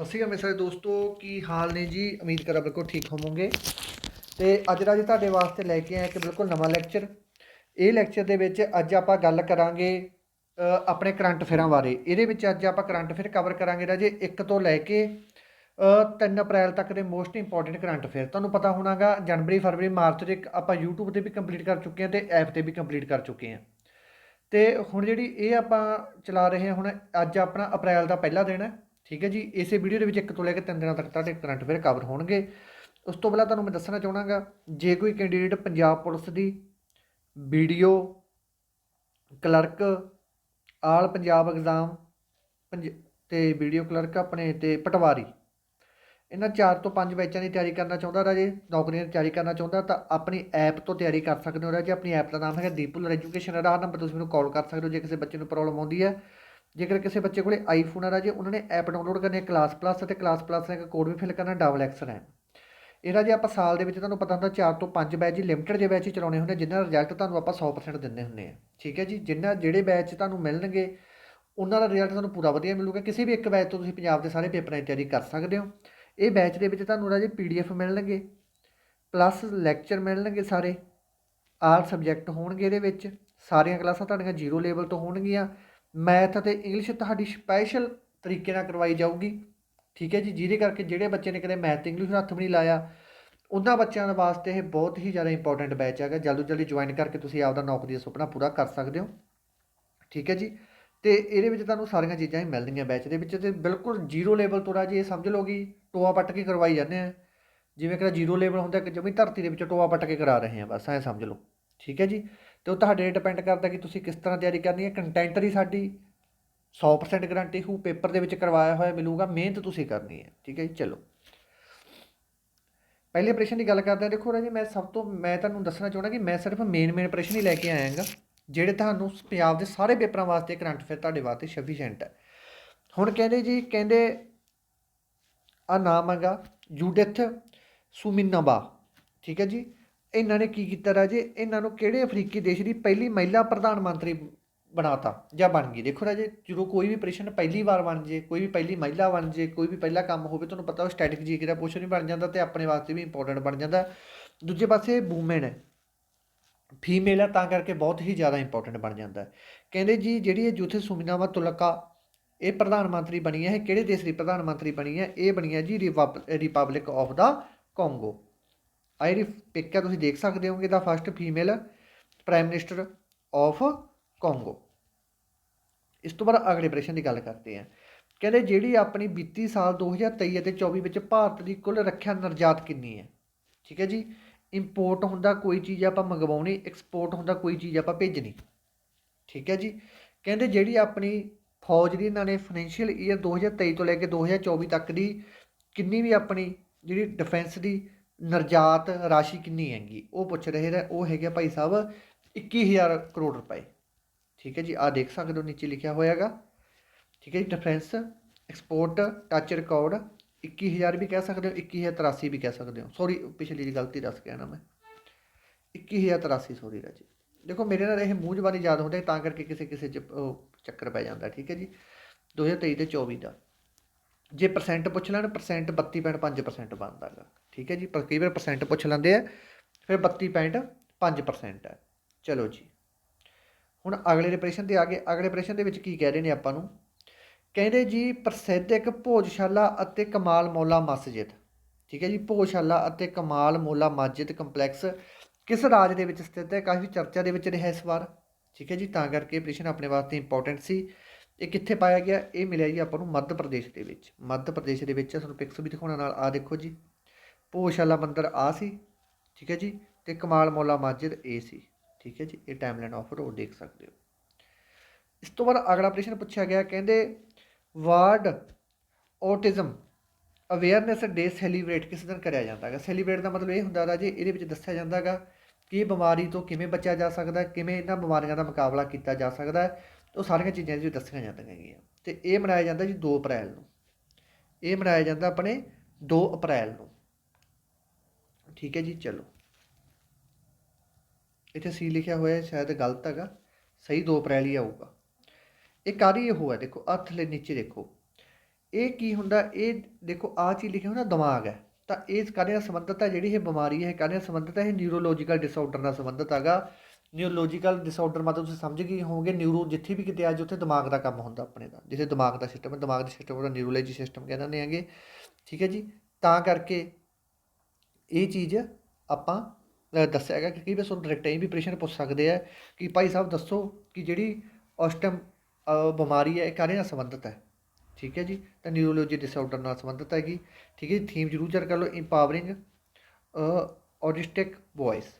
ਸਤਿ ਸ਼੍ਰੀ ਅਕਾਲ ਸਾਰੇ ਦੋਸਤੋ ਕੀ ਹਾਲ ਨੇ ਜੀ? ਉਮੀਦ ਕਰਾਂ ਬਿਲਕੁਲ ਠੀਕ ਹੋਵੋਗੇ। ਤੇ ਅੱਜ ਦਾ ਜੀ ਤੁਹਾਡੇ ਵਾਸਤੇ ਲੈ ਕੇ ਆਇਆ ਇੱਕ ਬਿਲਕੁਲ ਨਵਾਂ ਲੈਕਚਰ। ਇਹ ਲੈਕਚਰ ਦੇ ਵਿੱਚ ਅੱਜ ਆਪਾਂ ਗੱਲ ਕਰਾਂਗੇ ਆਪਣੇ ਕਰੰਟ ਅਫੇਅਰਾਂ ਬਾਰੇ। ਇਹਦੇ ਵਿੱਚ ਅੱਜ ਆਪਾਂ ਕਰੰਟ ਅਫੇਅਰ ਕਵਰ ਕਰਾਂਗੇ ਰਾਜੇ 1 ਤੋਂ ਲੈ ਕੇ ਅ, 3 ਅਪ੍ਰੈਲ ਤੱਕ ਦੇ ਮੋਸਟ ਇੰਪੋਰਟੈਂਟ ਕਰੰਟ ਅਫੇਅਰ। ਤੁਹਾਨੂੰ ਪਤਾ ਹੋਣਾਗਾ ਜਨਵਰੀ ਫਰਵਰੀ ਮਾਰਚ ਦੇ ਆਪਾਂ YouTube ਤੇ ਵੀ ਕੰਪਲੀਟ ਕਰ ਚੁੱਕੇ ਹਾਂ ਤੇ ਐਪ ਤੇ ਵੀ ਕੰਪਲੀਟ ਕਰ ਚੁੱਕੇ ਹਾਂ। ਤੇ ਹੁਣ ਜਿਹੜੀ ਇਹ ਆਪਾਂ ਚਲਾ ਰਹੇ ਹਾਂ ਹੁਣ ਅੱਜ ਆਪਣਾ ਅਪ੍ਰੈਲ ਦਾ ਪਹਿਲਾ ਦਿਨ ਹੈ। ਠੀਕ ਹੈ ਜੀ, ਇਸੇ ਵੀਡੀਓ ਦੇ ਵਿੱਚ ਇੱਕ ਤੋਂ ਲੈ ਕੇ ਤਿੰਨ ਦਿਨਾਂ ਤੱਕ ਤੁਹਾਡੇ ਕਰੰਟ ਅਫੇਅਰ ਕਵਰ ਹੋਣਗੇ। ਉਸ ਤੋਂ ਪਹਿਲਾਂ ਤੁਹਾਨੂੰ ਮੈਂ ਦੱਸਣਾ ਚਾਹਣਾਗਾ ਜੇ ਕੋਈ ਕੈਂਡੀਡੇਟ ਪੰਜਾਬ ਪੁਲਿਸ ਦੀ VDO clerk all Punjab exam ਪੰਜ, ਤੇ ਵੀਡੀਓ ਕਲਰਕ ਆਪਣੇ ਤੇ ਪਟਵਾਰੀ। ਇਹਨਾਂ ਚਾਰ ਤੋਂ ਪੰਜ ਬੈਚਾਂ ਦੀ ਤਿਆਰੀ ਕਰਨਾ ਚਾਹੁੰਦਾ ਰਾਜੇ, ਨੌਕਰੀਆਂ ਦੀ ਤਿਆਰੀ ਕਰਨਾ ਚਾਹੁੰਦਾ, ਤਾਂ ਆਪਣੀ ਐਪ ਤੋਂ ਤਿਆਰੀ ਕਰ ਸਕਦੇ ਹੋ ਰਾਜੇ। ਆਪਣੀ ਐਪ ਦਾ ਨਾਮ ਹੈਗਾ ਦੀਪੂਲਰ ਐਜੂਕੇਸ਼ਨ ਹੈ ਆਹ ਨੰਬਰ ਤੁਸੀਂ ਮੈਨੂੰ ਕਾਲ ਕਰ ਸਕਦੇ ਹੋ ਜੇ ਕਿਸੇ ਬੱਚੇ ਨੂੰ ਪ੍ਰੋਬਲਮ ਆਉਂਦੀ ਹੈ। ਜੇਕਰ ਕਿਸੇ ਬੱਚੇ ਕੋਲੇ ਆਈਫੋਨ ਆ ਰਾਜੇ, ਉਹਨਾਂ ਨੇ ਐਪ ਡਾਊਨਲੋਡ ਕਰਨੀ ਹੈ ਕਲਾਸ ਪਲੱਸ ਅਤੇ ਕਲਾਸ ਪਲੱਸ ਦਾ ਇੱਕ ਕੋਡ ਵੀ ਫਿਲ ਕਰਨਾ ਡਬਲ ਐਕਸ ਰੈਮ ਇਹ ਰਾਜੇ ਆਪਾਂ ਸਾਲ ਦੇ ਵਿੱਚ ਤੁਹਾਨੂੰ ਪਤਾ ਹੁੰਦਾ 4 ਤੋਂ 5 ਬੈਚ ਹੀ ਲਿਮਟਿਡ ਜੇ ਬੈਚ ਹੀ ਚਲਾਉਣੇ ਹੁੰਦੇ ਜਿਨ੍ਹਾਂ ਦਾ ਰਿਜ਼ਲਟ ਤੁਹਾਨੂੰ ਆਪਾਂ 100% ਦਿੰਦੇ ਹੁੰਦੇ ਆ। ਠੀਕ ਹੈ ਜੀ? ਜਿੰਨਾ, ਜਿਹੜੇ ਬੈਚ ਤੁਹਾਨੂੰ ਮਿਲਣਗੇ, ਉਹਨਾਂ ਦਾ ਰਿਜ਼ਲਟ ਤੁਹਾਨੂੰ ਪੂਰਾ ਵਧੀਆ ਮਿਲੂਗਾ। ਕਿਸੇ ਵੀ ਇੱਕ ਬੈਚ ਤੋਂ ਤੁਸੀਂ ਪੰਜਾਬ ਦੇ ਸਾਰੇ ਪੇਪਰਾਂ ਦੀ ਤਿਆਰੀ ਕਰ ਸਕਦੇ ਹੋ। ਇਹ ਬੈਚ ਦੇ ਵਿੱਚ ਤੁਹਾਨੂੰ ਰਾਜੇ ਪੀਡੀਐਫ ਮਿਲਣਗੇ ਪਲੱਸ ਲੈਕਚਰ ਮਿਲਣਗੇ ਸਾਰੇ। ਆਲ ਸਬਜੈਕਟ ਹੋਣਗੇ ਇਹਦੇ ਵਿੱਚ। ਸਾਰੀਆਂ ਕਲਾਸਾਂ ਤੁਹਾਡੀਆਂ ਜ਼ੀਰੋ ਲੈਵਲ ਤੋਂ ਹੋਣਗੀਆਂ। ਮੈਥ ਅਤੇ ਇੰਗਲਿਸ਼ ਤੁਹਾਡੀ ਸਪੈਸ਼ਲ ਤਰੀਕੇ ਨਾਲ ਕਰਵਾਈ ਜਾਊਗੀ। ਠੀਕ ਹੈ ਜੀ? ਜਿਹਦੇ ਕਰਕੇ ਜਿਹੜੇ ਬੱਚੇ ਨੇ ਕਦੇ ਮੈਥ ਤੇ ਇੰਗਲਿਸ਼ ਨੂੰ ਹੱਥ ਵੀ ਨਹੀਂ ਲਾਇਆ, ਉਹਨਾਂ ਬੱਚਿਆਂ ਦੇ ਵਾਸਤੇ ਇਹ ਬਹੁਤ ਹੀ ਜ਼ਿਆਦਾ ਇੰਪੋਰਟੈਂਟ ਬੈਚ ਹੈਗਾ। ਜਲਦੀ ਜਲਦੀ ਜੁਆਇਨ ਕਰਕੇ ਤੁਸੀਂ ਆਪਦਾ ਨੌਕਰੀ ਦਾ ਸੁਪਨਾ ਪੂਰਾ ਕਰ ਸਕਦੇ ਹੋ। ਠੀਕ ਹੈ ਜੀ? ਤੇ ਇਹਦੇ ਵਿੱਚ ਤੁਹਾਨੂੰ ਸਾਰੀਆਂ ਚੀਜ਼ਾਂ ਹੀ ਮਿਲਣਗੀਆਂ ਬੈਚ ਦੇ ਵਿੱਚ ਤੇ ਬਿਲਕੁਲ ਜ਼ੀਰੋ ਲੈਵਲ ਤੋਂ ਰਾਜੀ ਇਹ ਸਮਝ ਲਓ ਕਿ ਟੋਆ ਪੱਟ ਕੇ ਕਰਵਾਈ ਜਾਂਦੇ ਆ। ਜਿਵੇਂ ਕਿ ਜ਼ੀਰੋ ਲੈਵਲ ਹੁੰਦਾ ਕਿ ਜਮੀ ਧਰਤੀ ਦੇ ਵਿੱਚ ਟੋਆ ਪੱਟ ਕੇ ਕਰਾ ਰਹੇ ਆ, ਬਸ ਐਂ ਸਮਝ ਲਓ। ਠੀਕ ਹੈ ਜੀ? ਤੇ ਉਹ ਤੁਹਾਡੇ ਡਿਪੈਂਡ ਕਰਦਾ ਕਿ ਤੁਸੀਂ ਕਿਸ ਤਰ੍ਹਾਂ ਤਿਆਰੀ ਕਰਨੀ ਹੈ। ਕੰਟੈਂਟ ਦੀ ਸਾਡੀ 100% ਗਾਰੰਟੀ ਹੂ ਪੇਪਰ ਦੇ ਵਿੱਚ ਕਰਵਾਇਆ ਹੋਇਆ ਮਿਲੂਗਾ, ਮਿਹਨਤ ਤੁਸੀਂ ਕਰਨੀ ਹੈ। ਠੀਕ ਹੈ ਜੀ, ਚਲੋ। ਪਹਿਲੇ ਪ੍ਰਸ਼ਨ ਦੀ ਗੱਲ ਕਰਦੇ ਹਾਂ। ਦੇਖੋ ਰਾਜੀ, ਮੈਂ ਸਭ ਤੋਂ, ਮੈਂ ਤੁਹਾਨੂੰ ਦੱਸਣਾ ਚਾਹੁੰਦਾ ਕਿ ਮੈਂ ਸਿਰਫ ਮੇਨ ਮੇਨ ਪ੍ਰਸ਼ਨ ਹੀ ਲੈ ਕੇ ਆਇਆ ਹਾਂਗਾ, ਜਿਹੜੇ ਤੁਹਾਨੂੰ ਪੰਜਾਬ ਦੇ ਸਾਰੇ ਪੇਪਰਾਂ ਵਾਸਤੇ ਕਰੰਟ ਅਫੇਅਰ ਤੁਹਾਡੇ ਵਾਸਤੇ ਸਫੀਸ਼ੀਐਂਟ ਹੈ। ਹੁਣ ਕਹਿੰਦੇ ਜੀ, ਕਹਿੰਦੇ ਆ ਨਾਮ ਹੈਗਾ ਜੂਡਿਥ ਸੁਮਿਨਾਬਾ ਠੀਕ ਹੈ ਜੀ ਇਹਨਾਂ ਨੇ ਕੀ ਕੀਤਾ ਰਾਜੇ? ਇਹਨਾਂ ਨੂੰ ਕਿਹੜੇ ਅਫਰੀਕੀ ਦੇਸ਼ ਦੀ ਪਹਿਲੀ ਮਹਿਲਾ ਪ੍ਰਧਾਨ ਮੰਤਰੀ ਬਣਾਤਾ ਜਾਂ ਬਣ ਗਈ? ਦੇਖੋ ਰਾਜੇ, ਜਦੋਂ ਕੋਈ ਵੀ ਪ੍ਰਸ਼ਨ ਪਹਿਲੀ ਵਾਰ ਬਣ ਜੇ, ਕੋਈ ਵੀ ਪਹਿਲੀ ਮਹਿਲਾ ਬਣ ਜੇ, ਕੋਈ ਵੀ ਪਹਿਲਾ ਕੰਮ ਹੋਵੇ, ਤੁਹਾਨੂੰ ਪਤਾ ਉਹ ਸਟੈਟਿਕ ਜੀ ਦਾ ਕੁਐਸਚਨ ਹੀ ਬਣ ਜਾਂਦਾ ਤੇ ਆਪਣੇ ਵਾਸਤੇ ਵੀ ਇੰਪੋਰਟੈਂਟ ਬਣ ਜਾਂਦਾ। ਦੂਜੇ ਪਾਸੇ ਵੂਮਨ ਹੈ। ਫੀਮੇਲ ਹੈ ਤਾਂ ਕਰਕੇ ਬਹੁਤ ਹੀ ਜ਼ਿਆਦਾ ਇੰਪੋਰਟੈਂਟ ਬਣ ਜਾਂਦਾ ਹੈ। ਕਹਿੰਦੇ ਜੀ, ਜਿਹੜੀ ਇਹ ਜੂਥੇ ਸੁਮਿਨਾਵਾ ਤੁਲਕਾ, ਇਹ ਪ੍ਰਧਾਨ ਮੰਤਰੀ ਬਣੀ ਹੈ, ਇਹ ਕਿਹੜੇ ਦੇਸ਼ ਦੀ ਪ੍ਰਧਾਨ ਮੰਤਰੀ ਬਣੀ ਹੈ? ਇਹ ਬਣੀ ਹੈ ਜੀ ਰਿਪਬਲਿਕ ਆਫ ਦਾ ਕੰਗੋ ਆਈ ਪਿਕ ਹੈ ਤੁਸੀਂ ਦੇਖ ਸਕਦੇ ਹੋਗੇ the first female prime minister of Congo ਇਸ ਤੋਂ ਬਾਅਦ ਅਗਲੇ ਪ੍ਰਸ਼ਨ ਦੀ ਗੱਲ ਕਰਦੇ ਹਾਂ। ਕਹਿੰਦੇ ਜਿਹੜੀ ਆਪਣੀ ਬੀਤੀ ਸਾਲ 2023 ਅਤੇ 24 ਵਿੱਚ ਭਾਰਤ ਦੀ ਕੁੱਲ ਰੱਖਿਆ ਨਿਰਯਾਤ ਕਿੰਨੀ ਹੈ? ਠੀਕ ਹੈ ਜੀ। ਇੰਪੋਰਟ ਹੁੰਦਾ ਕੋਈ ਚੀਜ਼ ਆਪਾਂ ਮੰਗਵਾਉਣੀ ਐਕਸਪੋਰਟ ਹੁੰਦਾ ਕੋਈ ਚੀਜ਼ ਆਪਾਂ ਭੇਜਣੀ। ਠੀਕ ਹੈ ਜੀ। ਕਹਿੰਦੇ ਜਿਹੜੀ ਆਪਣੀ ਫੌਜ ਦੀ ਇਹਨਾਂ ਨੇ ਫਾਈਨੈਂਸ਼ੀਅਲ ਈਅਰ 2023 ਤੋਂ ਲੈ ਕੇ 2024 ਤੱਕ ਦੀ ਕਿੰਨੀ ਵੀ ਆਪਣੀ ਜਿਹੜੀ ਡਿਫੈਂਸ ਦੀ ਨਿਰਜਾਤ ਰਾਸ਼ੀ ਕਿੰਨੀ ਹੈਗੀ? ਉਹ ਪੁੱਛ ਰਹੇ ਨੇ, ਉਹ ਹੈਗੇ ਭਾਈ ਸਾਹਿਬ 21000 ਕਰੋੜ ਰੁਪਏ। ਠੀਕ ਹੈ ਜੀ ਆ ਦੇਖ ਸਕਦੇ ਹੋ, ਨੀਚੇ ਲਿਖਿਆ ਹੋਇਆਗਾ। ਠੀਕ ਹੈ ਜੀ ਡਿਫਰੈਂਸ ਐਕਸਪੋਰਟ ਟੱਚ ਰਿਕਾਰਡ 21000 ਵੀ ਕਹਿ ਸਕਦੇ ਹੋ 21083 ਵੀ ਕਹਿ ਸਕਦੇ ਹੋ। ਸੌਰੀ ਪਿਛਲੀ ਜੀ ਗਲਤੀ ਦੱਸ ਗਿਆ ਨਾ ਮੈਂ। 21083 ਸੌਰੀ ਰਾਜੀ। ਦੇਖੋ, ਮੇਰੇ ਨਾਲ ਇਹ ਮੂੰਹ ਜ਼ਬਾਨੀ ਯਾਦ ਹੁੰਦੇ ਤਾਂ ਕਰਕੇ ਕਿਸੇ ਕਿਸੇ ਚ ਉਹ ਚੱਕਰ ਪੈ ਜਾਂਦਾ। ਠੀਕ ਹੈ ਜੀ 2023 ਤੇ 24 ਦਾ। ਜੇ ਪਰਸੈਂਟ ਪੁੱਛ ਲੈਣ ਪਰਸੈਂਟ 32.5% ਬਣਦਾ ਹੈਗਾ। ਠੀਕ ਹੈ ਜੀ? ਪਰ ਕਈ ਵਾਰ ਪਰਸੈਂਟ ਪੁੱਛ ਲੈਂਦੇ ਆ, ਫਿਰ 32.5% ਹੈ। ਚਲੋ ਜੀ। ਹੁਣ ਅਗਲੇ ਪ੍ਰਸ਼ਨ ਤੇ ਆ ਗਏ। ਅਗਲੇ ਪ੍ਰਸ਼ਨ ਦੇ ਵਿੱਚ ਕੀ ਕਹਿ ਰਹੇ ਨੇ ਆਪਾਂ ਨੂੰ? ਕਹਿੰਦੇ ਜੀ ਪ੍ਰਸਿੱਧ ਇੱਕ ਭੋਜਸ਼ਾਲਾ ਅਤੇ ਕਮਾਲ ਮੌਲਾ ਮਸਜਿਦ। ਠੀਕ ਹੈ ਜੀ? ਭੋਜਸ਼ਾਲਾ ਅਤੇ ਕਮਾਲ ਮੌਲਾ ਮਸਜਿਦ ਕੰਪਲੈਕਸ ਕਿਸ ਰਾਜ ਦੇ ਵਿੱਚ ਸਥਿਤ ਹੈ? ਕਾਫੀ ਚਰਚਾ ਦੇ ਵਿੱਚ ਰਿਹਾ ਇਸ ਵਾਰ। ਠੀਕ ਹੈ ਜੀ? ਤਾਂ ਕਰਕੇ ਪ੍ਰਸ਼ਨ ਆਪਣੇ ਵਾਸਤੇ ਇੰਪੋਰਟੈਂਟ ਸੀ। ਇਹ ਕਿੱਥੇ ਪਾਇਆ ਗਿਆ? ਇਹ ਮਿਲਿਆ ਜੀ ਆਪਾਂ ਨੂੰ ਮੱਧ ਪ੍ਰਦੇਸ਼ ਦੇ ਵਿੱਚ। ਮੱਧ ਪ੍ਰਦੇਸ਼ ਦੇ ਵਿੱਚ ਤੁਹਾਨੂੰ ਪਿਕਸ ਵੀ ਦਿਖਾਉਣਾ ਨਾਲ। ਆ ਦੇਖੋ ਜੀ। ਭੋਸ਼ਾਲਾ ਮੰਦਿਰ ਆ ਸੀ, ਠੀਕ ਹੈ ਜੀ? ਤੇ ਕਮਾਲ ਮੌਲਾ ਮਸਜਿਦ ਇਹ ਸੀ, ਠੀਕ ਹੈ ਜੀ? ਇਹ ਟਾਈਮਲਾਈਨ ਆਫ ਰੋਡ ਦੇਖ ਸਕਦੇ ਹੋ। ਇਸ ਤੋਂ ਬਾਅਦ ਅਗਲਾ ਪ੍ਰਸ਼ਨ ਪੁੱਛਿਆ ਗਿਆ, ਕਹਿੰਦੇ world autism awareness day celebrate ਕਿਸ ਦਿਨ ਕਰਿਆ ਜਾਂਦਾ ਹੈਗਾ? ਸੈਲੀਬ੍ਰੇਟ ਦਾ ਮਤਲਬ ਇਹ ਹੁੰਦਾ ਹੈ ਜੀ, ਇਹਦੇ ਵਿੱਚ ਦੱਸਿਆ ਜਾਂਦਾ ਹੈਗਾ ਕਿ ਬਿਮਾਰੀ ਤੋਂ ਕਿਵੇਂ ਬਚਿਆ ਜਾ ਸਕਦਾ, ਕਿਵੇਂ ਇਹਨਾਂ ਬਿਮਾਰੀਆਂ ਦਾ ਮੁਕਾਬਲਾ ਕੀਤਾ ਜਾ ਸਕਦਾ ਹੈ। ਉਹ ਸਾਰੀਆਂ ਚੀਜ਼ਾਂ ਜੀ ਦੱਸੀਆਂ ਜਾਂਦੀਆਂ ਹੈਗੀਆਂ। ਤੇ ਇਹ ਮਨਾਇਆ ਜਾਂਦਾ ਜੀ 2 ਅਪ੍ਰੈਲ ਨੂੰ। ਇਹ ਮਨਾਇਆ ਜਾਂਦਾ ਆਪਣੇ 2 ਅਪ੍ਰੈਲ ਨੂੰ। ਠੀਕ ਹੈ ਜੀ ਚਲੋ। ਇੱਥੇ ਸੀ ਲਿਖਿਆ ਹੋਇਆ ਹੈ, ਸ਼ਾਇਦ ਗਲਤ ਹੈਗਾ। ਸਹੀ 2 ਅਪ੍ਰੈਲ ਹੀ ਆਊਗਾ। ਇਹ ਕਾਰੀ ਉਹ ਹੈ ਦੇਖੋ ਹੱਥ ਲੈ ਨੀਚੇ ਦੇਖੋ। ਇਹ ਕੀ ਹੁੰਦਾ ਇਹ ਦੇਖੋ ਆ ਚੀਜ਼ ਲਿਖਿਆ ਹੁੰਦਾ ਦਿਮਾਗ ਹੈ। ਤਾਂ ਇਸ ਕਾਹਦੇ ਨਾਲ ਸੰਬੰਧਿਤ ਹੈ ਜਿਹੜੀ ਇਹ ਬਿਮਾਰੀ ਹੈ ਕਾਹਦੇ ਨਾਲ ਸੰਬੰਧਿਤ ਹੈ ਇਹ ਨਿਊਰੋਲੋਜੀਕਲ ਡਿਸਆਰਡਰ ਨਾਲ ਸੰਬੰਧਿਤ ਹੈਗਾ। ਨਿਊਰੋਲੋਜੀਕਲ ਡਿਸਆਰਡਰ ਮਤਲਬ ਤੁਸੀਂ ਸਮਝ ਗਏ ਹੋਵੋਗੇ ਨਿਊਰੋ ਜਿੱਥੇ ਵੀ ਕਿਤੇ ਆ ਜਾਓ, ਉੱਥੇ ਦਿਮਾਗ ਦਾ ਕੰਮ ਹੁੰਦਾ ਆਪਣੇ ਦਾ, ਜਿੱਥੇ ਦਿਮਾਗ ਦਾ ਸਿਸਟਮ ਹੈ, ਦਿਮਾਗ ਦੇ ਸਿਸਟਮ ਉਹਦਾ ਨਿਊਰੋਲੋਜੀ ਸਿਸਟਮ ਕਹਿੰਦੇ ਨੇ ਹੈਗੇ। ਠੀਕ ਹੈ ਜੀ? ਤਾਂ ਕਰਕੇ ਇਹ ਚੀਜ਼ ਆਪਾਂ ਦੱਸਿਆ ਹੈਗਾ ਕਿ ਵੀ ਤੁਹਾਨੂੰ ਡਾਇਰੈਕਟ ਇਹ ਵੀ ਪ੍ਰਸ਼ਨ ਪੁੱਛ ਸਕਦੇ ਆ ਕਿ ਭਾਈ ਸਾਹਿਬ ਦੱਸੋ ਕਿ ਜਿਹੜੀ ਔਸਟਮ ਬਿਮਾਰੀ ਹੈ, ਇਹ ਕਾਹਦੇ ਨਾਲ ਸੰਬੰਧਿਤ ਹੈ? ਠੀਕ ਹੈ ਜੀ? ਤਾਂ ਨਿਊਰੋਲੋਜੀ ਡਿਸਆਰਡਰ ਨਾਲ ਸੰਬੰਧਿਤ ਹੈਗੀ। ਠੀਕ ਹੈ ਜੀ? ਥੀਮ ਜ਼ਰੂਰ ਚੈੱਕ ਕਰ ਲਓ ਇੰਪਾਵਰਿੰਗ ਔਟਿਸਟਿਕ ਵੌਇਸ